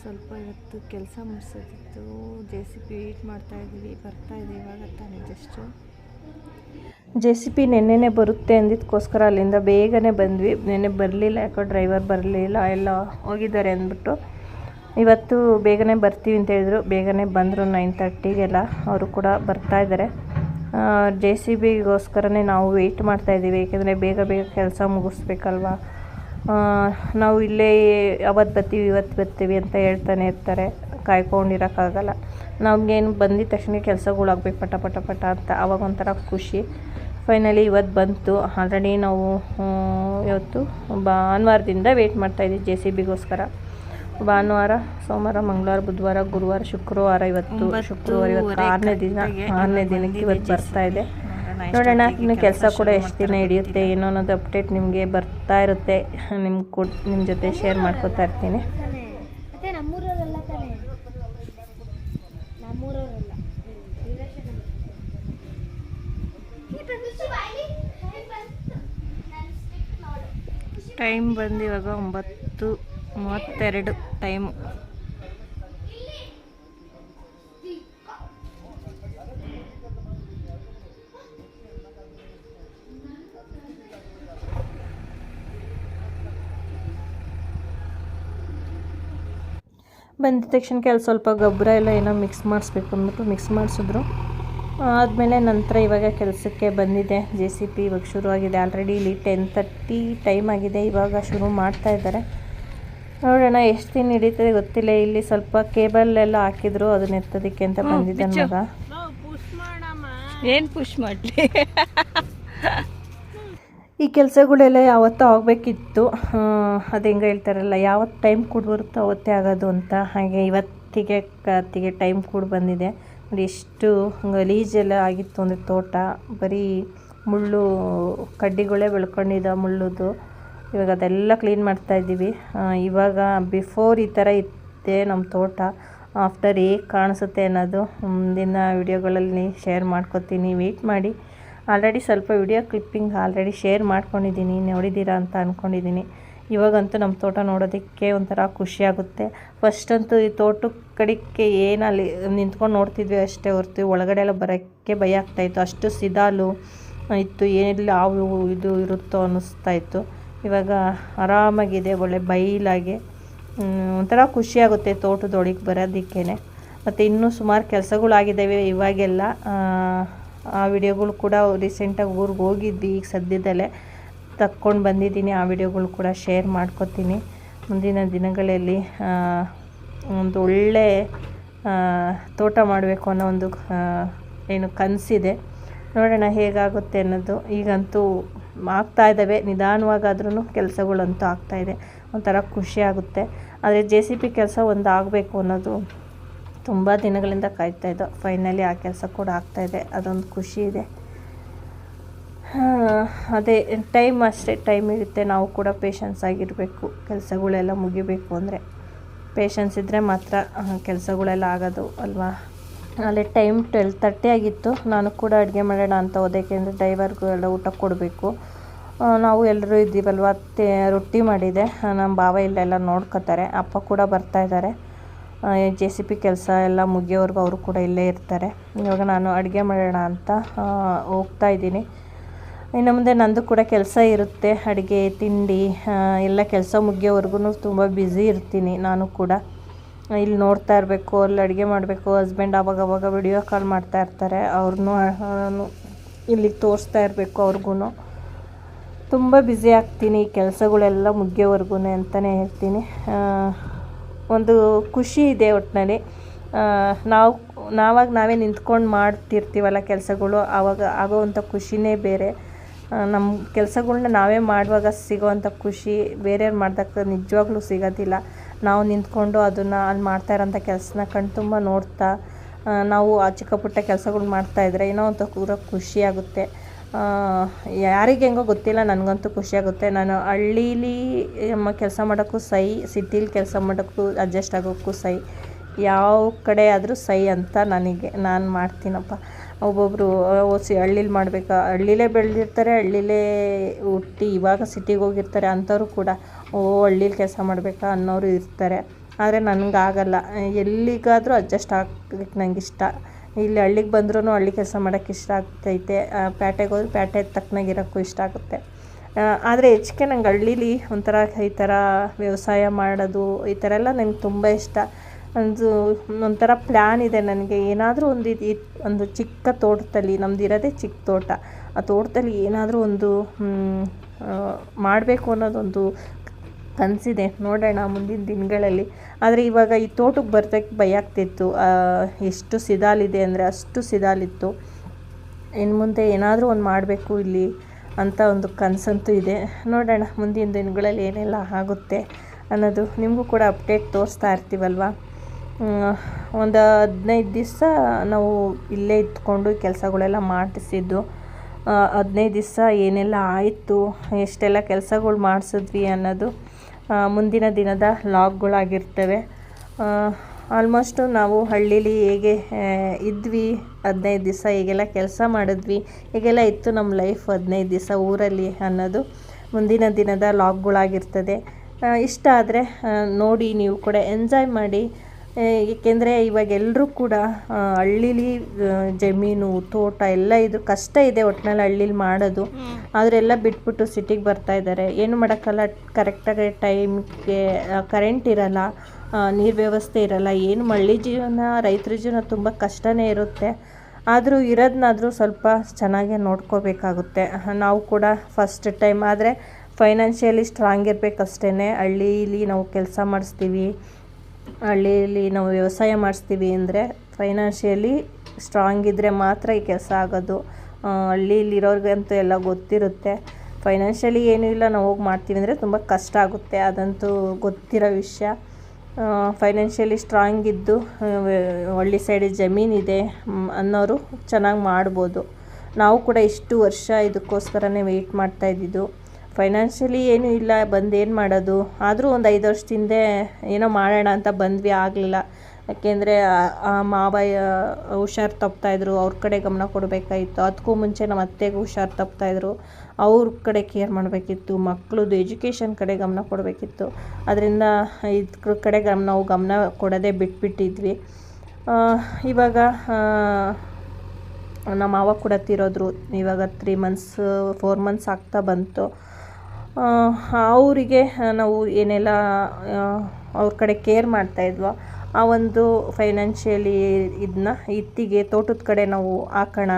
ಸ್ವಲ್ಪ ಇವತ್ತು ಕೆಲಸ ಮುಗಿಸೋದಿತ್ತು. ಜೆ ಸಿ ಪಿ ವೆಯ್ಟ್ ಮಾಡ್ತಾಯಿದ್ದೀವಿ ಬರ್ತಾ ಇದೆ ಇವಾಗ ತಾನೇ ಜಸ್ಟು ಜೆ ಸಿ ಪಿ ನೆನ್ನೆನೇ ಬರುತ್ತೆ ಅಂದಿದ್ದಕ್ಕೋಸ್ಕರ ಅಲ್ಲಿಂದ ಬೇಗನೆ ಬಂದ್ವಿ. ನೆನ್ನೆ ಬರಲಿಲ್ಲ, ಯಾಕೋ ಡ್ರೈವರ್ ಬರಲಿಲ್ಲ, ಎಲ್ಲ ಹೋಗಿದ್ದಾರೆ ಅಂದ್ಬಿಟ್ಟು. ಇವತ್ತು ಬೇಗನೆ ಬರ್ತೀವಿ ಅಂತ ಹೇಳಿದ್ರು. ಬೇಗನೆ ಬಂದರು ನೈನ್ ತರ್ಟಿಗೆಲ್ಲ. ಅವರು ಕೂಡ ಬರ್ತಾ ಇದ್ದಾರೆ. ಜೆ ಸಿ ಬಿಗೋಸ್ಕರನೇ ನಾವು ವೆಯ್ಟ್ ಮಾಡ್ತಾಯಿದ್ದೀವಿ ಏಕೆಂದರೆ ಬೇಗ ಬೇಗ ಕೆಲಸ ಮುಗಿಸ್ಬೇಕಲ್ವ? ನಾವು ಇಲ್ಲೇ ಅವತ್ತು ಬರ್ತೀವಿ ಇವತ್ತು ಬರ್ತೀವಿ ಅಂತ ಹೇಳ್ತಾನೆ ಇರ್ತಾರೆ. ಕಾಯ್ಕೊಂಡಿರೋಕ್ಕಾಗಲ್ಲ. ನಮಗೇನು ಬಂದಿದ ತಕ್ಷಣ ಕೆಲಸಗಳಾಗಬೇಕು, ಪಟ ಪಟ ಪಟ ಅಂತ. ಆವಾಗ ಒಂಥರ ಖುಷಿ. ಫೈನಲಿ ಇವತ್ತು ಬಂತು. ಆಲ್ರೆಡಿ ನಾವು ಇವತ್ತು ಭಾನುವಾರದಿಂದ ವೆಯ್ಟ್ ಮಾಡ್ತಾಯಿದ್ದೀವಿ ಜೆ ಸಿ ಬಿಗೋಸ್ಕರ ಭಾನುವಾರ ಸೋಮವಾರ ಮಂಗಳವಾರ ಬುಧವಾರ ಗುರುವಾರ ಶುಕ್ರವಾರ ಇವತ್ತು ಶುಕ್ರವಾರ ಇವತ್ತು ಆರನೇ ದಿನ ಆರನೇ ದಿನಕ್ಕೆ ಇವತ್ತು ಬರ್ತಾ ಇದೆ. ನೋಡೋಣ ಇನ್ನು ಕೆಲಸ ಕೂಡ ಎಷ್ಟು ದಿನ ಹಿಡಿಯುತ್ತೆ ಏನೋ ಅನ್ನೋದು ಅಪ್ಡೇಟ್ ನಿಮಗೆ ಬರ್ತಾ ಇರುತ್ತೆ ನಿಮ್ಮ ಕೊಡ್ ನಿಮ್ಮ ಜೊತೆ ಶೇರ್ ಮಾಡ್ಕೋತಾ ಇರ್ತೀನಿ. ಟೈಮ್ ಬಂದು ಇವಾಗ ಒಂಬತ್ತು. ಮೂವತ್ತೆರಡು ಟೈಮು. ಬಂದಿದ ತಕ್ಷಣ ಕೆಲ ಸ್ವಲ್ಪ ಗೊಬ್ಬರ ಎಲ್ಲ ಏನೋ ಮಿಕ್ಸ್ ಮಾಡಿಸ್ಬೇಕು ಅಂದ್ಬಿಟ್ಟು ಮಿಕ್ಸ್ ಮಾಡಿಸಿದ್ರು. ಆದಮೇಲೆ ನಂತರ ಇವಾಗ ಕೆಲಸಕ್ಕೆ ಬಂದಿದೆ. ಜೆ ಸಿ ಪಿ ಇವಾಗ ಶುರುವಾಗಿದೆ. ಆಲ್ರೆಡಿ ಇಲ್ಲಿ ಟೆನ್ ತರ್ಟಿ ಟೈಮ್ ಆಗಿದೆ. ಇವಾಗ ಶುರು ಮಾಡ್ತಾ ಇದ್ದಾರೆ. ನೋಡೋಣ ಎಷ್ಟು ದಿನ ಹಿಡಿತದೆ ಗೊತ್ತಿಲ್ಲ. ಇಲ್ಲಿ ಸ್ವಲ್ಪ ಕೇಬಲ್ ಎಲ್ಲ ಹಾಕಿದ್ರು ಅದನ್ನ ಎತ್ತೋದಕ್ಕೆ ಅಂತ ಬಂದಿದ್ದೆ ಮಗ ಏನು ಪುಷ್ ಮಾಡಲಿ? ಈ ಕೆಲಸಗಳೆಲ್ಲ ಯಾವತ್ತೂ ಆಗಬೇಕಿತ್ತು. ಅದು ಹೆಂಗೆ ಹೇಳ್ತಾರಲ್ಲ ಯಾವತ್ತು ಟೈಮ್ ಕೂಡ ಬರುತ್ತೋ ಅವತ್ತೇ ಆಗೋದು ಅಂತ. ಹಾಗೆ ಇವತ್ತಿಗೆ ಕತ್ತಿಗೆ ಟೈಮ್ ಕೂಡ ಬಂದಿದೆ. ನೋಡಿ ಎಷ್ಟು ಗಲೀಜೆಲ್ಲ ಆಗಿತ್ತು ಅಂದರೆ ತೋಟ. ಬರೀ ಮುಳ್ಳು ಕಡ್ಡಿಗಳೇ ಬೆಳ್ಕೊಂಡಿದ್ದ ಮುಳ್ಳುದು. ಇವಾಗ ಅದೆಲ್ಲ ಕ್ಲೀನ್ ಮಾಡ್ತಾ ಇದ್ದೀವಿ. ಇವಾಗ ಬಿಫೋರ್ ಈ ಥರ ಇತ್ತೆ ನಮ್ಮ ತೋಟ. ಆಫ್ಟರ್ ಹೇಗೆ ಕಾಣಿಸುತ್ತೆ ಅನ್ನೋದು ಮುಂದಿನ ವಿಡಿಯೋಗಳಲ್ಲಿ ಶೇರ್ ಮಾಡ್ಕೊತೀನಿ. ವೆಯ್ಟ್ ಮಾಡಿ. ಆಲ್ರೆಡಿ ಸ್ವಲ್ಪ ವಿಡಿಯೋ ಕ್ಲಿಪ್ಪಿಂಗ್ ಆಲ್ರೆಡಿ ಶೇರ್ ಮಾಡ್ಕೊಂಡಿದ್ದೀನಿ. ನೋಡಿದ್ದೀರಾ ಅಂತ ಅಂದ್ಕೊಂಡಿದ್ದೀನಿ ಇವಾಗಂತೂ ನಮ್ಮ ತೋಟ ನೋಡೋದಕ್ಕೆ ಒಂಥರ ಖುಷಿಯಾಗುತ್ತೆ ಫಸ್ಟಂತೂ ಈ ತೋಟದ ಕಡೆಗೆ ಏನಲ್ಲಿ ನಿಂತ್ಕೊಂಡು ನೋಡ್ತಿದ್ವಿ ಅಷ್ಟೇ ಹೊರ್ತು. ಒಳಗಡೆ ಎಲ್ಲ ಬರೋಕ್ಕೆ ಭಯ ಆಗ್ತಾಯಿತ್ತು ಅಷ್ಟು ಸಿದಾಲು ಇತ್ತು. ಏನಿಲ್ಲ ಹಾವು ಇದು ಇರುತ್ತೋ ಅನ್ನಿಸ್ತಾ ಇತ್ತು. ಇವಾಗ ಆರಾಮಾಗಿದೆ ಒಳ್ಳೆ ಬೈಲಾಗಿ. ಒಂಥರ ಖುಷಿಯಾಗುತ್ತೆ ತೋಟದೊಳಗೆ ಬರೋದಕ್ಕೇ ಮತ್ತು ಇನ್ನೂ ಸುಮಾರು ಕೆಲಸಗಳಾಗಿದ್ದಾವೆ ಇವಾಗೆಲ್ಲ. ಆ, ವಿಡಿಯೋಗಳು ಕೂಡ ರೀಸೆಂಟಾಗಿ ಊರಿಗೆ ಹೋಗಿದ್ವಿ ಈಗ ಸದ್ಯದಲ್ಲೇ. ತಕ್ಕೊಂಡು ಬಂದಿದ್ದೀನಿ ಆ ವಿಡಿಯೋಗಳು ಕೂಡ ಶೇರ್ ಮಾಡ್ಕೊತೀನಿ. ಮುಂದಿನ ದಿನಗಳಲ್ಲಿ ಒಂದು ಒಳ್ಳೆ ತೋಟ ಮಾಡಬೇಕು ಅನ್ನೋ ಒಂದು ಏನು ಕನಸಿದೆ. ನೋಡೋಣ ಹೇಗಾಗುತ್ತೆ ಅನ್ನೋದು. ಈಗಂತೂ ಆಗ್ತಾ ಇದ್ದಾವೆ ನಿಧಾನವಾಗಾದ್ರೂ ಕೆಲಸಗಳಂತೂ ಆಗ್ತಾಯಿದೆ ಒಂಥರ ಖುಷಿ ಆಗುತ್ತೆ. ಆದರೆ ಜೆ ಸಿ ಪಿ ಕೆಲಸ ಒಂದು ಆಗಬೇಕು ಅನ್ನೋದು ತುಂಬ ದಿನಗಳಿಂದ ಕಾಯ್ತಾ ಇದ್ದೋ ಫೈನಲಿ ಆ ಕೆಲಸ ಕೂಡ ಆಗ್ತಾಯಿದೆ ಅದೊಂದು ಖುಷಿ ಇದೆ. ಅದೇ ಟೈಮ್ ಅಷ್ಟೇ ಟೈಮ್ ಇರುತ್ತೆ. ನಾವು ಕೂಡ ಪೇಷನ್ಸ್ ಆಗಿರಬೇಕು. ಕೆಲಸಗಳೆಲ್ಲ ಮುಗಿಬೇಕು ಅಂದರೆ. ಪೇಷನ್ಸ್ ಇದ್ದರೆ ಮಾತ್ರ ಕೆಲಸಗಳೆಲ್ಲ ಆಗೋದು ಅಲ್ವಾ? ಅಲ್ಲೇ ಟೈಮ್ ಟ್ವೆಲ್ ತರ್ಟಿ ಆಗಿತ್ತು. ನಾನು ಕೂಡ ಅಡುಗೆ ಮಾಡೋಣ ಅಂತ ಹೋದೆ. ಯಾಕೆಂದರೆ ಡ್ರೈವರ್ಗೂ ಎಲ್ಲ ಊಟ ಕೊಡಬೇಕು. ನಾವು ಎಲ್ಲರೂ ಇದ್ದೀವಲ್ವ? ತೆ, ರೊಟ್ಟಿ ಮಾಡಿದೆ. ನಮ್ಮ ಭಾವ ಇಲ್ಲೆಲ್ಲ ನೋಡ್ಕೋತಾರೆ. ಅಪ್ಪ ಕೂಡ ಬರ್ತಾ ಇದ್ದಾರೆ. ಜೆ ಸಿ ಪಿ ಕೆಲಸ ಎಲ್ಲ ಮುಗಿಯೋವರೆಗೂ ಅವರು ಕೂಡ ಇಲ್ಲೇ ಇರ್ತಾರೆ. ಇವಾಗ ನಾನು ಅಡುಗೆ ಮಾಡೋಣ ಅಂತ ಹೋಗ್ತಾ ಇದ್ದೀನಿ. ಇನ್ನು ಮುಂದೆ ನಂದು ಕೂಡ ಕೆಲಸ ಇರುತ್ತೆ. ಅಡುಗೆ, ತಿಂಡಿ ಎಲ್ಲ ಕೆಲಸ ಮುಗಿಯೋವರೆಗೂ ತುಂಬ ಬ್ಯುಸಿ ಇರ್ತೀನಿ ನಾನು ಕೂಡ. ಇಲ್ಲಿ ನೋಡ್ತಾ ಇರಬೇಕು, ಅಲ್ಲಿ ಅಡುಗೆ ಮಾಡಬೇಕು ಹಸ್ಬೆಂಡ್ ಆವಾಗ ಅವಾಗ ವಿಡಿಯೋ ಕಾಲ್ ಮಾಡ್ತಾ ಇರ್ತಾರೆ. ಅವ್ರನ್ನೂ ಇಲ್ಲಿ ತೋರಿಸ್ತಾ ಇರಬೇಕು ಅವ್ರಿಗೂ ತುಂಬ ಬ್ಯುಸಿ ಆಗ್ತೀನಿ, ಈ ಕೆಲಸಗಳೆಲ್ಲ ಮುಗಿಯೋವರೆಗೂ ಅಂತಲೇ ಹೇಳ್ತೀನಿ. ಒಂದು ಖುಷಿ ಇದೆ ಒಟ್ಟಿನಲ್ಲಿ ನಾವು, ನಾವಾಗ ನಾವೇ ನಿಂತ್ಕೊಂಡು ಮಾಡ್ತಿರ್ತೀವಲ್ಲ ಕೆಲಸಗಳು ಆವಾಗ ಆಗೋವಂಥ ಖುಷಿನೇ ಬೇರೆ. ನಮ್ಮ ಕೆಲಸಗಳ್ನ ನಾವೇ ಮಾಡುವಾಗ ಸಿಗೋವಂಥ ಖುಷಿ, ಬೇರೆಯವ್ರು ಮಾಡ್ದಾಗ ನಿಜವಾಗ್ಲೂ ಸಿಗೋದಿಲ್ಲ. ನಾವು ನಿಂತ್ಕೊಂಡು ಅದನ್ನು ಅಲ್ಲಿ ಮಾಡ್ತಾ ಇರೋಂಥ ಕೆಲಸನ ಕಣ್ ತುಂಬ ನೋಡ್ತಾ ನಾವು ಆ ಚಿಕ್ಕ ಪುಟ್ಟ ಕೆಲಸಗಳು ಮಾಡ್ತಾಯಿದ್ರೆ ಏನೋ ಒಂದು ಕೂರ ಖುಷಿಯಾಗುತ್ತೆ ಯಾರಿಗೆ ಹೆಂಗೋ ಗೊತ್ತಿಲ್ಲ, ನನಗಂತೂ ಖುಷಿಯಾಗುತ್ತೆ ನಾನು ಹಳ್ಳೀಲಿ ಕೆಲಸ ಮಾಡೋಕ್ಕೂ ಸೈ, ಸಿಟಿಲಿ ಕೆಲಸ ಮಾಡೋಕ್ಕೂ ಅಡ್ಜಸ್ಟ್ ಆಗೋಕ್ಕೂ ಸೈ. ಯಾವ ಕಡೆ ಆದರೂ ಸೈ ಅಂತ ನನಗೆ, ನಾನು ಮಾಡ್ತೀನಪ್ಪ. ಒಬ್ಬೊಬ್ಬರು ಓಸಿ ಹಳ್ಳಿಲಿ ಮಾಡಬೇಕಾ, ಹಳ್ಳಿಲೇ ಬೆಳೆದಿರ್ತಾರೆ, ಹಳ್ಳಿಲೇ ಹುಟ್ಟಿ ಇವಾಗ ಸಿಟಿಗೆ ಹೋಗಿರ್ತಾರೆ ಅಂಥವ್ರು ಕೂಡ, ಓ, ಹಳ್ಳಿಲಿ ಕೆಲಸ ಮಾಡಬೇಕಾ ಅನ್ನೋರು ಇರ್ತಾರೆ. ಆದರೆ ಆಗಲ್ಲ ಎಲ್ಲಿಗಾದರೂ ಅಡ್ಜಸ್ಟ್ ಆಗಕ್ಕೆ ನಂಗೆ ಇಷ್ಟ. ಇಲ್ಲಿ ಹಳ್ಳಿಗೆ ಬಂದ್ರೂ ಹಳ್ಳಿ ಕೆಲಸ ಮಾಡೋಕ್ಕೆ ಇಷ್ಟ ಆಗ್ತೈತೆ ಪೇಟೆಗೆ ಹೋದ್ರೆ ಪೇಟೆ ತಕ್ಕನಾಗಿ ಇರೋಕ್ಕೂ ಇಷ್ಟ ಆಗುತ್ತೆ. ಆದರೆ ಹೆಚ್ಚಿಗೆ ನಂಗೆ ಹಳ್ಳೀಲಿ ಒಂಥರ ಈ ಥರ ವ್ಯವಸಾಯ ಮಾಡೋದು, ಈ ಥರ ಎಲ್ಲ ನನಗೆ ತುಂಬ ಇಷ್ಟ. ಒಂದು ಒಂಥರ ಪ್ಲ್ಯಾನ್ ಇದೆ ನನಗೆ. ಏನಾದರೂ ಒಂದು ಇದು ಒಂದು ಚಿಕ್ಕ ತೋಟದಲ್ಲಿ, ನಮ್ದು ಇರೋದೇ ಚಿಕ್ಕ ತೋಟ. ಆ ತೋಟದಲ್ಲಿ ಏನಾದರೂ ಒಂದು ಮಾಡಬೇಕು ಅನ್ನೋದೊಂದು ಕನಸಿದೆ ನೋಡೋಣ ಮುಂದಿನ ದಿನಗಳಲ್ಲಿ. ಆದರೆ ಇವಾಗ ಈ ತೋಟಕ್ಕೆ ಬರ್ತಕ್ಕೆ ಭಯ ಆಗ್ತಿತ್ತು. ಎಷ್ಟು ಸಿದಾಲಿದೆ ಅಂದರೆ ಅಷ್ಟು ಸಿದಾಲಿತ್ತು. ಇನ್ನು ಮುಂದೆ ಏನಾದರೂ ಒಂದು ಮಾಡಬೇಕು ಇಲ್ಲಿ ಅಂತ ಒಂದು ಕನಸಂತೂ ಇದೆ. ನೋಡೋಣ ಮುಂದಿನ ದಿನಗಳಲ್ಲಿ ಏನೆಲ್ಲ ಆಗುತ್ತೆ ಅನ್ನೋದು ನಿಮಗೂ ಕೂಡ ಅಪ್ಡೇಟ್ ತೋರಿಸ್ತಾ ಇರ್ತೀವಲ್ವ? ಒಂದು ಹದಿನೈದು ದಿವಸ ನಾವು ಇಲ್ಲೇ ಇದ್ಕೊಂಡು ಕೆಲಸಗಳೆಲ್ಲ ಮಾಡಿಸಿದ್ದು ಹದಿನೈದು ದಿವಸ ಏನೆಲ್ಲ ಆಯಿತು, ಎಷ್ಟೆಲ್ಲ ಕೆಲಸಗಳು ಮಾಡಿಸಿದ್ವಿ ಅನ್ನೋದು ಮುಂದಿನ ದಿನದ ಲಾಗ್ಗಳಾಗಿರ್ತವೆ. ಆಲ್ಮೋಸ್ಟು ನಾವು ಹಳ್ಳೀಲಿ ಹೇಗೆ ಇದ್ವಿ, ಹದಿನೈದು ದಿವಸ ಹೇಗೆಲ್ಲ ಕೆಲಸ ಮಾಡಿದ್ವಿ, ಹೇಗೆಲ್ಲ ಇತ್ತು ನಮ್ಮ ಲೈಫ್ ಹದಿನೈದು ದಿವಸ ಊರಲ್ಲಿ ಅನ್ನೋದು ಮುಂದಿನ ದಿನದ ಲಾಗ್ಗಳಾಗಿರ್ತದೆ. ಇಷ್ಟ ಆದರೆ ನೋಡಿ ನೀವು ಕೂಡ ಎಂಜಾಯ್ ಮಾಡಿ ಏಕೆಂದರೆ ಇವಾಗ ಎಲ್ಲರೂ ಕೂಡ ಹಳ್ಳೀಲಿ ಜಮೀನು ತೋಟ ಎಲ್ಲ ಇದು ಕಷ್ಟ ಇದೆ ಒಟ್ಟಿನಲ್ಲಿ ಹಳ್ಳೀಲಿ ಮಾಡೋದು. ಎಲ್ಲ ಬಿಟ್ಬಿಟ್ಟು ಸಿಟಿಗೆ ಬರ್ತಾ ಇದ್ದಾರೆ. ಏನು ಮಾಡೋಕ್ಕಲ್ಲ ಕರೆಕ್ಟಾಗಿ ಟೈಮ್ಗೆ ಕರೆಂಟ್ ಇರಲ್ಲ ನೀರು ವ್ಯವಸ್ಥೆ ಇರಲ್ಲ. ಏನು ಹಳ್ಳಿ ಜೀವನ ರೈತರ ಜೀವನ ತುಂಬ ಕಷ್ಟನೇ ಇರುತ್ತೆ. ಆದರೂ ಇರೋದನ್ನಾದರೂ ಸ್ವಲ್ಪ ಚೆನ್ನಾಗೇ ನೋಡ್ಕೋಬೇಕಾಗುತ್ತೆ. ನಾವು ಕೂಡ ಫಸ್ಟ್ ಟೈಮ್ ಆದರೆ ಫೈನಾನ್ಷಿಯಲಿ ಸ್ಟ್ರಾಂಗ್ ಇರಬೇಕಷ್ಟೇ ಹಳ್ಳೀಲಿ ನಾವು ಕೆಲಸ ಮಾಡಿಸ್ತೀವಿ. ಹಳ್ಳಿಯಲ್ಲಿ ನಾವು ವ್ಯವಸಾಯ ಮಾಡಿಸ್ತೀವಿ ಅಂದರೆ ಫೈನಾನ್ಷಿಯಲಿ ಸ್ಟ್ರಾಂಗ್ ಇದ್ದರೆ ಮಾತ್ರ ಈ ಕೆಲಸ ಆಗೋದು. ಹಳ್ಳಿಯಲ್ಲಿರೋರಿಗಂತೂ ಎಲ್ಲ ಗೊತ್ತಿರುತ್ತೆ. ಫೈನಾನ್ಷಿಯಲಿ ಏನೂ ಇಲ್ಲ, ನಾವು ಹೋಗಿ ಮಾಡ್ತೀವಿ ಅಂದರೆ ತುಂಬ ಕಷ್ಟ ಆಗುತ್ತೆ. ಅದಂತೂ ಗೊತ್ತಿರೋ ವಿಷಯ. ಫೈನಾನ್ಷಿಯಲಿ ಸ್ಟ್ರಾಂಗ್ ಇದ್ದು ಹಳ್ಳಿ ಸೈಡ್ ಜಮೀನಿದೆ ಅನ್ನೋರು ಚೆನ್ನಾಗಿ ಮಾಡ್ಬೋದು. ನಾವು ಕೂಡ ಇಷ್ಟು ವರ್ಷ ಇದಕ್ಕೋಸ್ಕರನೇ ವೆಯ್ಟ್ ಮಾಡ್ತಾ ಇದ್ದಿದ್ದು. ಫೈನಾನ್ಷಿಯಲಿ ಏನೂ ಇಲ್ಲ, ಬಂದು ಏನು ಮಾಡೋದು? ಆದರೂ ಒಂದು ಐದು ವರ್ಷದಿಂದ ಏನೋ ಮಾಡೋಣ ಅಂತ ಬಂದ್ವಿ, ಆಗಲಿಲ್ಲ. ಯಾಕೆಂದರೆ ಆ ಮಾವ ಹುಷಾರು ತಪ್ತಾಯಿದ್ರು ಅವ್ರ ಕಡೆ ಗಮನ ಕೊಡಬೇಕಾಗಿತ್ತು. ಅದಕ್ಕೂ ಮುಂಚೆ ನಮ್ಮ ಅತ್ತೆಗೂ ಹುಷಾರು ತಪ್ತಾಯಿದ್ರು ಅವ್ರ ಕಡೆ ಕೇರ್ ಮಾಡಬೇಕಿತ್ತು ಮಕ್ಕಳದ್ದು ಎಜುಕೇಷನ್ ಕಡೆ ಗಮನ ಕೊಡಬೇಕಿತ್ತು. ಅದರಿಂದ ಇದ್ರ ಕಡೆ ಗಮನ ನಾವು ಗಮನ ಕೊಡೋದೇ ಬಿಟ್ಬಿಟ್ಟಿದ್ವಿ. ಇವಾಗ ನಮ್ಮ ಮಾವ ಕೂಡ ತೀರೋದ್ರು. ಇವಾಗ ತ್ರೀ ಮಂತ್ಸ್ ಫೋರ್ ಮಂತ್ಸ್ ಆಗ್ತಾ ಬಂತು. ಅವರಿಗೆ ನಾವು ಏನೆಲ್ಲ ಅವ್ರ ಕಡೆ ಕೇರ್ ಮಾಡ್ತಾಯಿದ್ವೋ ಆ ಒಂದು ಫೈನಾನ್ಷಿಯಲಿ ಇದನ್ನ ಇತ್ತಿಗೆ ತೋಟದ ಕಡೆ ನಾವು ಹಾಕೋಣ.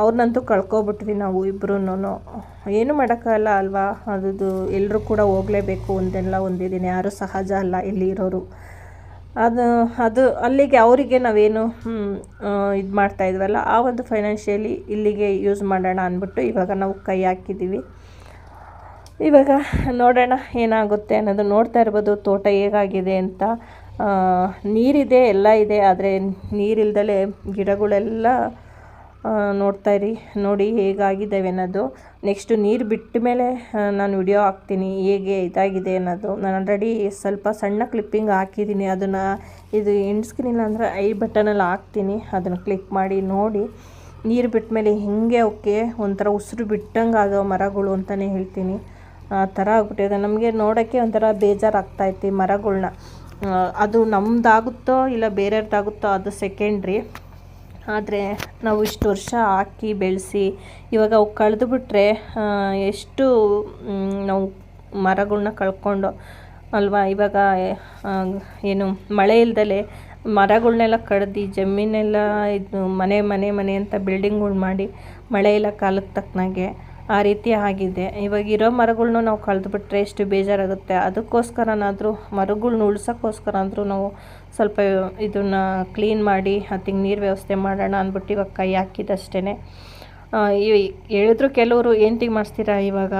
ಅವ್ರನ್ನಂತೂ ಕಳ್ಕೊಬಿಟ್ವಿ ನಾವು ಇಬ್ಬರೂ ಏನು ಮಾಡೋಕ್ಕಾಗಲ್ಲ ಅಲ್ವಾ? ಅದು ಎಲ್ಲರೂ ಕೂಡ ಹೋಗಲೇಬೇಕು ಒಂದೆಲ್ಲ ಒಂದಿದ್ದೀನಿ ಯಾರೂ ಸಹಜ ಅಲ್ಲ ಇಲ್ಲಿ ಇರೋರು. ಅದು ಅದು ಅಲ್ಲಿಗೆ ಅವರಿಗೆ ನಾವೇನು ಇದು ಮಾಡ್ತಾ ಇದ್ವಲ್ಲ, ಆ ಒಂದು ಫೈನಾನ್ಷಿಯಲಿ ಇಲ್ಲಿಗೆ ಯೂಸ್ ಮಾಡೋಣ ಅಂದ್ಬಿಟ್ಟು ಇವಾಗ ನಾವು ಕೈ ಹಾಕಿದ್ದೀವಿ ಇವಾಗ ನೋಡೋಣ ಏನಾಗುತ್ತೆ ಅನ್ನೋದು ನೋಡ್ತಾ ಇರ್ಬೋದು. ತೋಟ ಹೇಗಾಗಿದೆ ಅಂತ. ನೀರಿದೆ, ಎಲ್ಲ ಇದೆ, ಆದರೆ ನೀರಿಲ್ದಲೇ ಗಿಡಗಳೆಲ್ಲ ನೋಡ್ತಾ ಇರಿ. ನೋಡಿ ಹೇಗಾಗಿದ್ದಾವೆ ಅನ್ನೋದು. ನೆಕ್ಸ್ಟು ನೀರು ಬಿಟ್ಟ ಮೇಲೆ ನಾನು ವಿಡಿಯೋ ಹಾಕ್ತೀನಿ ಹೇಗೆ ಇದಾಗಿದೆ ಅನ್ನೋದು. ನಾನು ಆಲ್ರೆಡಿ ಸ್ವಲ್ಪ ಸಣ್ಣ ಕ್ಲಿಪ್ಪಿಂಗ್ ಹಾಕಿದ್ದೀನಿ ಅದನ್ನು ಇದು ಎಂಡ್ಸ್ಕ್ರೀನ್ ಅಂದರೆ ಐ ಬಟನಲ್ಲಿ ಹಾಕ್ತೀನಿ. ಅದನ್ನು ಕ್ಲಿಕ್ ಮಾಡಿ ನೋಡಿ. ನೀರು ಬಿಟ್ಟ ಮೇಲೆ ಹೇಗೆ ಅವಕ್ಕೆ ಒಂಥರ ಉಸಿರು ಬಿಟ್ಟಂಗೆ ಆಗೋ ಮರಗಳು ಅಂತಲೇ ಹೇಳ್ತೀನಿ. ಆ ಥರ ಆಗ್ಬಿಟ್ಟಿದೆ. ನಮಗೆ ನೋಡೋಕ್ಕೆ ಒಂಥರ ಬೇಜಾರಾಗ್ತಾ ಐತಿ ಮರಗಳ್ನ. ಆ, ಅದು ನಮ್ಮದಾಗುತ್ತೋ ಇಲ್ಲ ಬೇರೆಯವ್ರದ್ದಾಗುತ್ತೋ ಅದು ಸೆಕೆಂಡ್ರಿ. ಆದರೆ ನಾವು ಇಷ್ಟು ವರ್ಷ ಹಾಕಿ ಬೆಳೆಸಿ ಇವಾಗ ಅವು ಕಳೆದು ಬಿಟ್ಟರೆ ಎಷ್ಟು ನಾವು ಮರಗಳನ್ನ ಕಳ್ಕೊಂಡು ಅಲ್ವಾ? ಇವಾಗ ಏನು ಮಳೆ ಇಲ್ದಲೆ ಮರಗಳನ್ನೆಲ್ಲ ಕಡ್ದು ಜಮೀನೆಲ್ಲ ಇದು ಮನೆ ಮನೆ ಮನೆ ಅಂತ ಬಿಲ್ಡಿಂಗ್ಗಳು ಮಾಡಿ ಮಳೆ ಇಲ್ಲ ಕಾಲಕ್ಕೆ ತಕ್ಕನಾಗೆ ಆ ರೀತಿ ಆಗಿದೆ. ಇವಾಗ ಇರೋ ಮರಗಳ್ನು ನಾವು ಕಳೆದುಬಿಟ್ರೆ ಎಷ್ಟು ಬೇಜಾರಾಗುತ್ತೆ. ಅದಕ್ಕೋಸ್ಕರನಾದರೂ, ಮರಗಳ್ನ ಉಳ್ಸೋಕ್ಕೋಸ್ಕರ ನಾವು ಸ್ವಲ್ಪ ಇದನ್ನು ಕ್ಲೀನ್ ಮಾಡಿ ಅದಕ್ಕೆ ನೀರು ವ್ಯವಸ್ಥೆ ಮಾಡೋಣ ಅಂದ್ಬಿಟ್ಟು ಇವಾಗ ಕೈ ಹಾಕಿದಷ್ಟೇ ಹೇಳಿದ್ರು ಕೆಲವರು, ಏಂತಿಗೆ ಮಾಡಿಸ್ತೀರಾ ಇವಾಗ?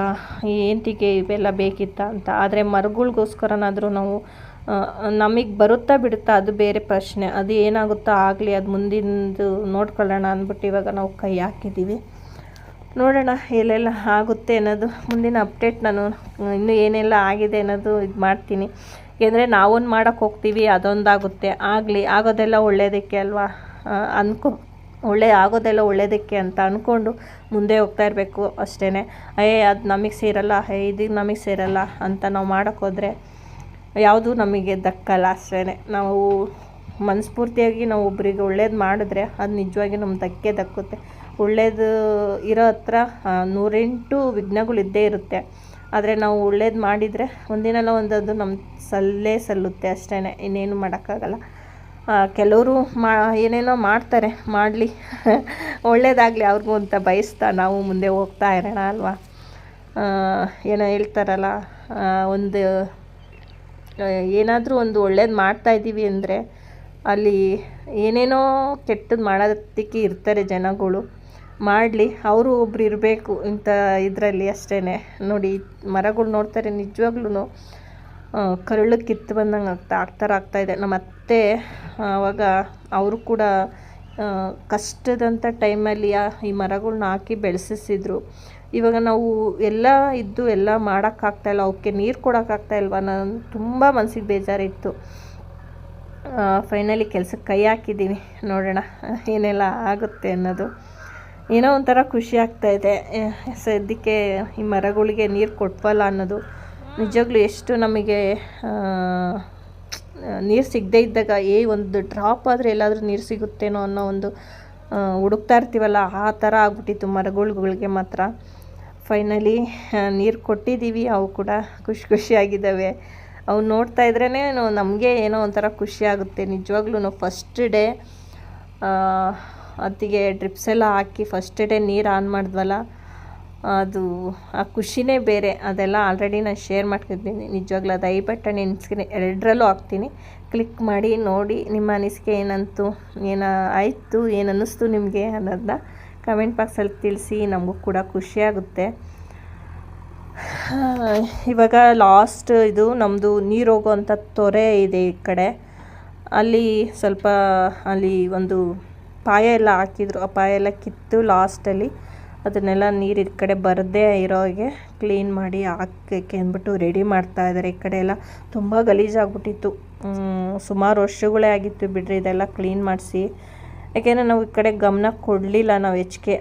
ಈ ಏಂತಿಗೆ ಇವೆಲ್ಲ ಬೇಕಿತ್ತ? ಅಂತ. ಆದರೆ ಮರಗಳ್ಗೋಸ್ಕರನಾದರೂ ನಾವು ನಮಗೆ ಬರುತ್ತಾ ಬಿಡುತ್ತಾ ಅದು ಬೇರೆ ಪ್ರಶ್ನೆ. ಅದು ಏನಾಗುತ್ತೋ ಆಗಲಿ, ಅದು ಮುಂದಿನದು ನೋಡ್ಕೊಳ್ಳೋಣ ಅಂದ್ಬಿಟ್ಟು ಇವಾಗ ನಾವು ಕೈ ಹಾಕಿದ್ದೀವಿ ನೋಡೋಣ ಎಲ್ಲೆಲ್ಲ ಆಗುತ್ತೆ ಅನ್ನೋದು. ಮುಂದಿನ ಅಪ್ಡೇಟ್ ನಾನು ಇನ್ನೂ ಏನೆಲ್ಲ ಆಗಿದೆ ಅನ್ನೋದು ಇದು ಮಾಡ್ತೀನಿ. ಏಕೆಂದರೆ ನಾವೊಂದು ಮಾಡೋಕ್ಕೆ ಹೋಗ್ತೀವಿ, ಅದೊಂದಾಗುತ್ತೆ. ಆಗಲಿ, ಆಗೋದೆಲ್ಲ ಒಳ್ಳೆಯದಕ್ಕೆ ಅಲ್ವಾ? ಅನ್ಕೊ, ಒಳ್ಳೆ, ಆಗೋದೆಲ್ಲ ಒಳ್ಳೆಯದಕ್ಕೆ ಅಂತ ಅಂದ್ಕೊಂಡು ಮುಂದೆ ಹೋಗ್ತಾ ಇರಬೇಕು ಅಷ್ಟೇ ಅಯ್ಯೇ ಅದು ನಮಗೆ ಸೇರಲ್ಲ ಅಯ್ಯ ಇದು ನಮಗೆ ಸೇರಲ್ಲ ಅಂತ ನಾವು ಮಾಡೋಕ್ಕೋದ್ರೆ ಯಾವುದು ನಮಗೆ ದಕ್ಕಲ್ಲ ಅಷ್ಟೇ ನಾವು ಮನಸ್ಫೂರ್ತಿಯಾಗಿ ನಾವು ಒಬ್ಬರಿಗೆ ಒಳ್ಳೇದು ಮಾಡಿದ್ರೆ ಅದು ನಿಜವಾಗಿ ನಮ್ಮ ದಕ್ಕೇ ದಕ್ಕುತ್ತೆ. ಒಳ್ಳೇದು ಇರೋ ಹತ್ರ ನೂರೆಂಟು ವಿಘ್ನಗಳು ಇದ್ದೇ ಇರುತ್ತೆ. ಆದರೆ ನಾವು ಒಳ್ಳೇದು ಮಾಡಿದರೆ ಒಂದಿನಲ್ಲ ಒಂದೊಂದು ನಮ್ಮ ಸಲ್ಲೇ ಸಲ್ಲುತ್ತೆ ಅಷ್ಟೇ ಇನ್ನೇನು ಮಾಡೋಕ್ಕಾಗಲ್ಲ. ಕೆಲವರು ಮಾ, ಏನೇನೋ ಮಾಡ್ತಾರೆ, ಮಾಡಲಿ. ಒಳ್ಳೇದಾಗಲಿ ಅವ್ರಿಗೂ ಅಂತ ಬಯಸ್ತಾ ನಾವು ಮುಂದೆ ಹೋಗ್ತಾ ಇರೋಣ ಅಲ್ವಾ? ಏನೋ ಹೇಳ್ತಾರಲ್ಲ ಒಂದು ಏನಾದರೂ ಒಂದು ಒಳ್ಳೇದು ಮಾಡ್ತಾ ಇದ್ದೀವಿ ಅಂದರೆ ಅಲ್ಲಿ ಏನೇನೋ ಕೆಟ್ಟದ್ದು ಮಾಡೋದಕ್ಕೆ ಇರ್ತಾರೆ ಜನಗಳು. ಮಾಡಲಿ, ಅವರು ಒಬ್ರು ಇರಬೇಕು ಇಂಥ ಇದರಲ್ಲಿ ಅಷ್ಟೇ ನೋಡಿ, ಮರಗಳು ನೋಡ್ತಾರೆ ನಿಜವಾಗ್ಲೂ ಕರಳು ಕಿತ್ತು ಬಂದಂಗೆ ಆಗ್ತಾ, ಆ ಥರ ಆಗ್ತಾಯಿದೆ ನಮ್ಮ ಅತ್ತೆ ಆವಾಗ ಅವರು ಕೂಡ ಕಷ್ಟದಂಥ ಟೈಮಲ್ಲಿ ಈ ಮರಗಳನ್ನ ಹಾಕಿ ಬೆಳೆಸಿಸಿದ್ರು. ಇವಾಗ ನಾವು ಎಲ್ಲ ಇದ್ದು ಎಲ್ಲ ಮಾಡೋಕ್ಕಾಗ್ತಾಯಿಲ್ಲ ಅವಕ್ಕೆ ನೀರು ಕೊಡೋಕ್ಕಾಗ್ತಾ ಇಲ್ವಾ? ನಾನು ತುಂಬ ಮನಸ್ಸಿಗೆ ಬೇಜಾರಿತ್ತು. ಫೈನಲಿ ಕೆಲಸಕ್ಕೆ ಕೈ ಹಾಕಿದ್ದೀವಿ ನೋಡೋಣ, ಏನೆಲ್ಲ ಆಗುತ್ತೆ ಅನ್ನೋದು. ಏನೋ ಒಂಥರ ಖುಷಿ ಆಗ್ತಾಯಿದೆ ಸದ್ಯಕ್ಕೆ ಈ ಮರಗಳಿಗೆ ನೀರು ಕೊಟ್ವಲ್ಲ ಅನ್ನೋದು. ನಿಜವಾಗ್ಲೂ ಎಷ್ಟು ನಮಗೆ ನೀರು ಸಿಗದೇ ಇದ್ದಾಗ ಏ, ಒಂದು ಡ್ರಾಪ್ ಆದರೆ ಎಲ್ಲಾದರೂ ನೀರು ಸಿಗುತ್ತೇನೋ ಅನ್ನೋ ಒಂದು ಹುಡುಕ್ತಾ ಇರ್ತೀವಲ್ಲ, ಆ ಥರ ಆಗ್ಬಿಟ್ಟಿತ್ತು ಮರಗಳುಗಳಿಗೆ ಮಾತ್ರ. ಫೈನಲಿ ನೀರು ಕೊಟ್ಟಿದ್ದೀವಿ ಅವು ಕೂಡ ಖುಷಿ ಖುಷಿಯಾಗಿದ್ದಾವೆ ಅವು ನೋಡ್ತಾ ಇದ್ರೇ ನಮಗೆ ಏನೋ ಒಂಥರ ಖುಷಿ ಆಗುತ್ತೆ. ನಿಜವಾಗ್ಲೂ ಫಸ್ಟ್ ಡೇ ಅತ್ತಿಗೆ ಡ್ರಿಪ್ಸ್ ಎಲ್ಲ ಹಾಕಿ ಫಸ್ಟ್ ಡೇ ನೀರು ಆನ್ ಮಾಡಿದ್ವಲ್ಲ, ಅದು ಆ ಖುಷಿನೇ ಬೇರೆ. ಅದೆಲ್ಲ ಆಲ್ರೆಡಿ ನಾನು ಶೇರ್ ಮಾಡ್ತಿದ್ದೀನಿ. ನಿಜವಾಗ್ಲೂ ಅದು ಐ ಬಟನ್ ಎರಡರಲ್ಲೂ ಹಾಕ್ತೀನಿ. ಕ್ಲಿಕ್ ಮಾಡಿ, ನೋಡಿ ನಿಮ್ಮ ಅನಿಸಿಕೆ ಏನಂತು, ಏನ ಆಯಿತು, ಏನು ಅನ್ನಿಸ್ತು ನಿಮಗೆ ಅನ್ನೋದನ್ನ ಕಮೆಂಟ್ ಬಾಕ್ಸಲ್ಲಿ ತಿಳಿಸಿ, ನಮಗೂ ಕೂಡ ಖುಷಿಯಾಗುತ್ತೆ ಇವಾಗ ಲಾಸ್ಟ್ ಇದು ನಮ್ಮದು ನೀರು ಹೋಗೋವಂಥ ತೊರೆ ಇದೆ ಈ ಕಡೆ. ಅಲ್ಲಿ ಸ್ವಲ್ಪ, ಅಲ್ಲಿ ಒಂದು ಪಾಯ ಎಲ್ಲ ಹಾಕಿದ್ರು. ಆ ಪಾಯ ಎಲ್ಲ ಕಿತ್ತು ಲಾಸ್ಟಲ್ಲಿ ಅದನ್ನೆಲ್ಲ ನೀರು ಈ ಕಡೆ ಬರದೇ ಇರೋಗೆ ಕ್ಲೀನ್ ಮಾಡಿ ಹಾಕಕ್ಕೆ ಅಂದ್ಬಿಟ್ಟು ರೆಡಿ ಮಾಡ್ತಾ ಇದ್ದಾರೆ ಈ ಕಡೆ ಎಲ್ಲ ತುಂಬ ಗಲೀಜಾಗ್ಬಿಟ್ಟಿತ್ತು. ಸುಮಾರು ವರ್ಷಗಳೇ ಆಗಿತ್ತು ಬಿಡ್ರಿ ಇದೆಲ್ಲ ಕ್ಲೀನ್ ಮಾಡಿಸಿ. ಯಾಕೆಂದರೆ ನಾವು ಈ ಕಡೆ ಗಮನ ಕೊಡಲಿಲ್ಲ ನಾವು ಹೆಚ್ಚಿಗೆ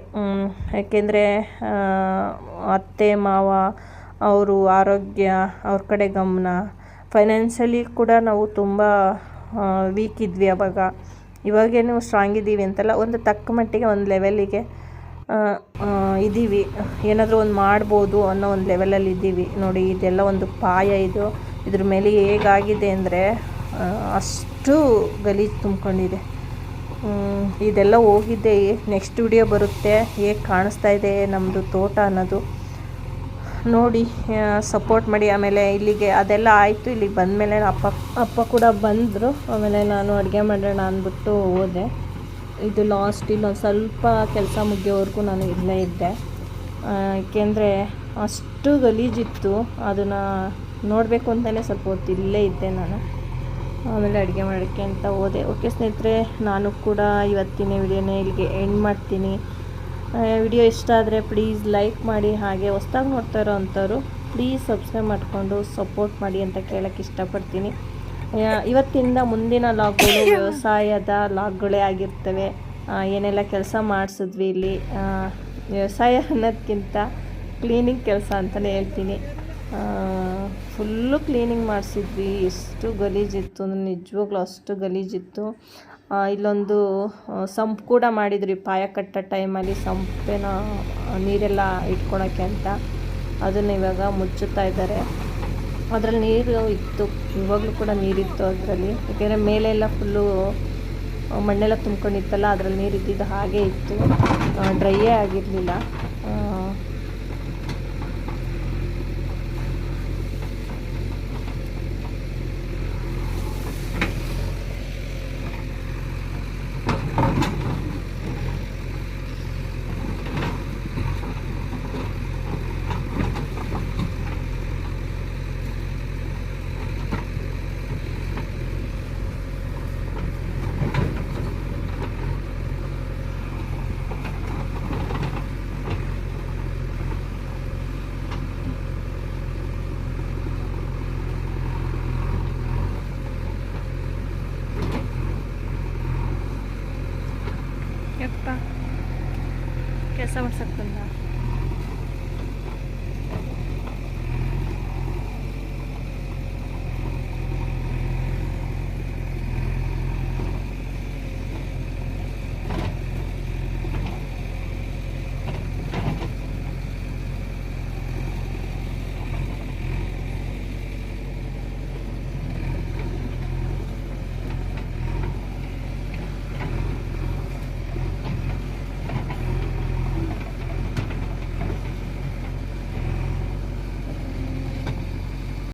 ಯಾಕೆಂದರೆ ಅತ್ತೆ, ಮಾವ, ಅವರು ಆರೋಗ್ಯ, ಅವ್ರ ಕಡೆ ಗಮನ. ಫೈನಾನ್ಷಿಯಲಿ ಕೂಡ ನಾವು ತುಂಬ ವೀಕ್ ಇದ್ವಿ ಅವಾಗ. ಇವಾಗೇನು ಸ್ಟ್ರಾಂಗ್ ಇದ್ದೀವಿ ಅಂತಲ್ಲ, ಒಂದು ತಕ್ಕ ಮಟ್ಟಿಗೆ ಒಂದು ಲೆವೆಲಿಗೆ ಇದ್ದೀವಿ ಏನಾದರೂ ಒಂದು ಮಾಡ್ಬೋದು ಅನ್ನೋ ಒಂದು ಲೆವೆಲಲ್ಲಿ ಇದ್ದೀವಿ ನೋಡಿ, ಇದೆಲ್ಲ ಒಂದು ಪಾಯ ಇದು. ಇದ್ರ ಮೇಲೆ ಹೇಗಾಗಿದೆ ಅಂದರೆ ಅಷ್ಟು ಗಲೀಜು ತುಂಬ್ಕೊಂಡಿದೆ. ಇದೆಲ್ಲ ಹೋಗಿದ್ದೆ ನೆಕ್ಸ್ಟ್ ವಿಡಿಯೋ ಬರುತ್ತೆ. ಹೇಗೆ ಕಾಣಿಸ್ತಾ ಇದೆ ನಮ್ಮದು ತೋಟ ಅನ್ನೋದು. ನೋಡಿ ಸಪೋರ್ಟ್ ಮಾಡಿ. ಆಮೇಲೆ ಇಲ್ಲಿಗೆ ಅದೆಲ್ಲ ಆಯಿತು. ಇಲ್ಲಿಗೆ ಬಂದಮೇಲೆ ಅಪ್ಪ ಅಪ್ಪ ಕೂಡ ಬಂದರು. ಆಮೇಲೆ ನಾನು ಅಡುಗೆ ಮಾಡೋಣ ಅಂದ್ಬಿಟ್ಟು ಹೋದೆ. ಇದು ಲಾಸ್ಟ್ ಇಲ್ಲೊಂದು ಸ್ವಲ್ಪ ಕೆಲಸ ಮುಗಿಯೋವರೆಗೂ ನಾನು ಇಲ್ಲೇ ಇದ್ದೆ. ಏಕೆಂದರೆ ಅಷ್ಟು ಗಲೀಜಿತ್ತು. ಅದನ್ನು ನೋಡಬೇಕು ಅಂತಲೇ ಸ್ವಲ್ಪ ಹೊತ್ತು ಇಲ್ಲೇ ಇದ್ದೆ ನಾನು. ಆಮೇಲೆ ಅಡುಗೆ ಮಾಡೋಕ್ಕೆ ಅಂತ ಹೋದೆ. ಓಕೆ ಸ್ನೇಹಿತರೆ, ನಾನು ಕೂಡ ಇವತ್ತಿನ ವಿಡಿಯೋನ ಇಲ್ಲಿಗೆ ಎಂಡ್ ಮಾಡ್ತೀನಿ. ವಿಡಿಯೋ ಇಷ್ಟ ಆದರೆ ಪ್ಲೀಸ್ ಲೈಕ್ ಮಾಡಿ ಹಾಗೆ ಹೊಸ್ದಾಗಿ ನೋಡ್ತಾ ಇರೋ ಅಂಥವ್ರು ಪ್ಲೀಸ್ ಸಬ್ಸ್ಕ್ರೈಬ್ ಮಾಡಿಕೊಂಡು ಸಪೋರ್ಟ್ ಮಾಡಿ ಅಂತ ಕೇಳೋಕ್ಕೆ ಇಷ್ಟಪಡ್ತೀನಿ. ಇವತ್ತಿಂದ ಮುಂದಿನ ಲಾಗ್ಗಳು ವ್ಯವಸಾಯದ ಲಾಗ್ಗಳೇ ಆಗಿರ್ತವೆ. ಏನೆಲ್ಲ ಕೆಲಸ ಮಾಡಿಸಿದ್ವಿ ಇಲ್ಲಿ? ವ್ಯವಸಾಯ ಅನ್ನೋದಕ್ಕಿಂತ ಕ್ಲೀನಿಂಗ್ ಕೆಲಸ ಅಂತಲೇ ಹೇಳ್ತೀನಿ. ಫುಲ್ಲು ಕ್ಲೀನಿಂಗ್ ಮಾಡಿಸಿದ್ವಿ. ಎಷ್ಟು ಗಲೀಜಿತ್ತು ಅಂದರೆ ನಿಜವಾಗ್ಲೂ ಅಷ್ಟು ಗಲೀಜಿತ್ತು ಇಲ್ಲೊಂದು ಸಂಪ್ ಕೂಡ ಮಾಡಿದ್ರಿ ಪಾಯ ಕಟ್ಟೋ ಟೈಮಲ್ಲಿ ಸಂಪೇನ ನೀರೆಲ್ಲ ಇಟ್ಕೊಳಕ್ಕೆ ಅಂತ. ಅದನ್ನು ಇವಾಗ ಮುಚ್ಚುತ್ತಾ ಇದ್ದಾರೆ. ಅದರಲ್ಲಿ ನೀರು ಇತ್ತು. ಇವಾಗಲೂ ಕೂಡ ನೀರಿತ್ತು ಅದರಲ್ಲಿ. ಯಾಕೆಂದರೆ ಮೇಲೆಲ್ಲ ಫುಲ್ಲು ಮಣ್ಣೆಲ್ಲ ತುಂಬ್ಕೊಂಡಿತ್ತಲ್ಲ, ಅದರಲ್ಲಿ ನೀರು ಇದ್ದಿದ್ದು ಹಾಗೆ ಇತ್ತು. ಡ್ರೈಯೇ ಆಗಿರಲಿಲ್ಲ.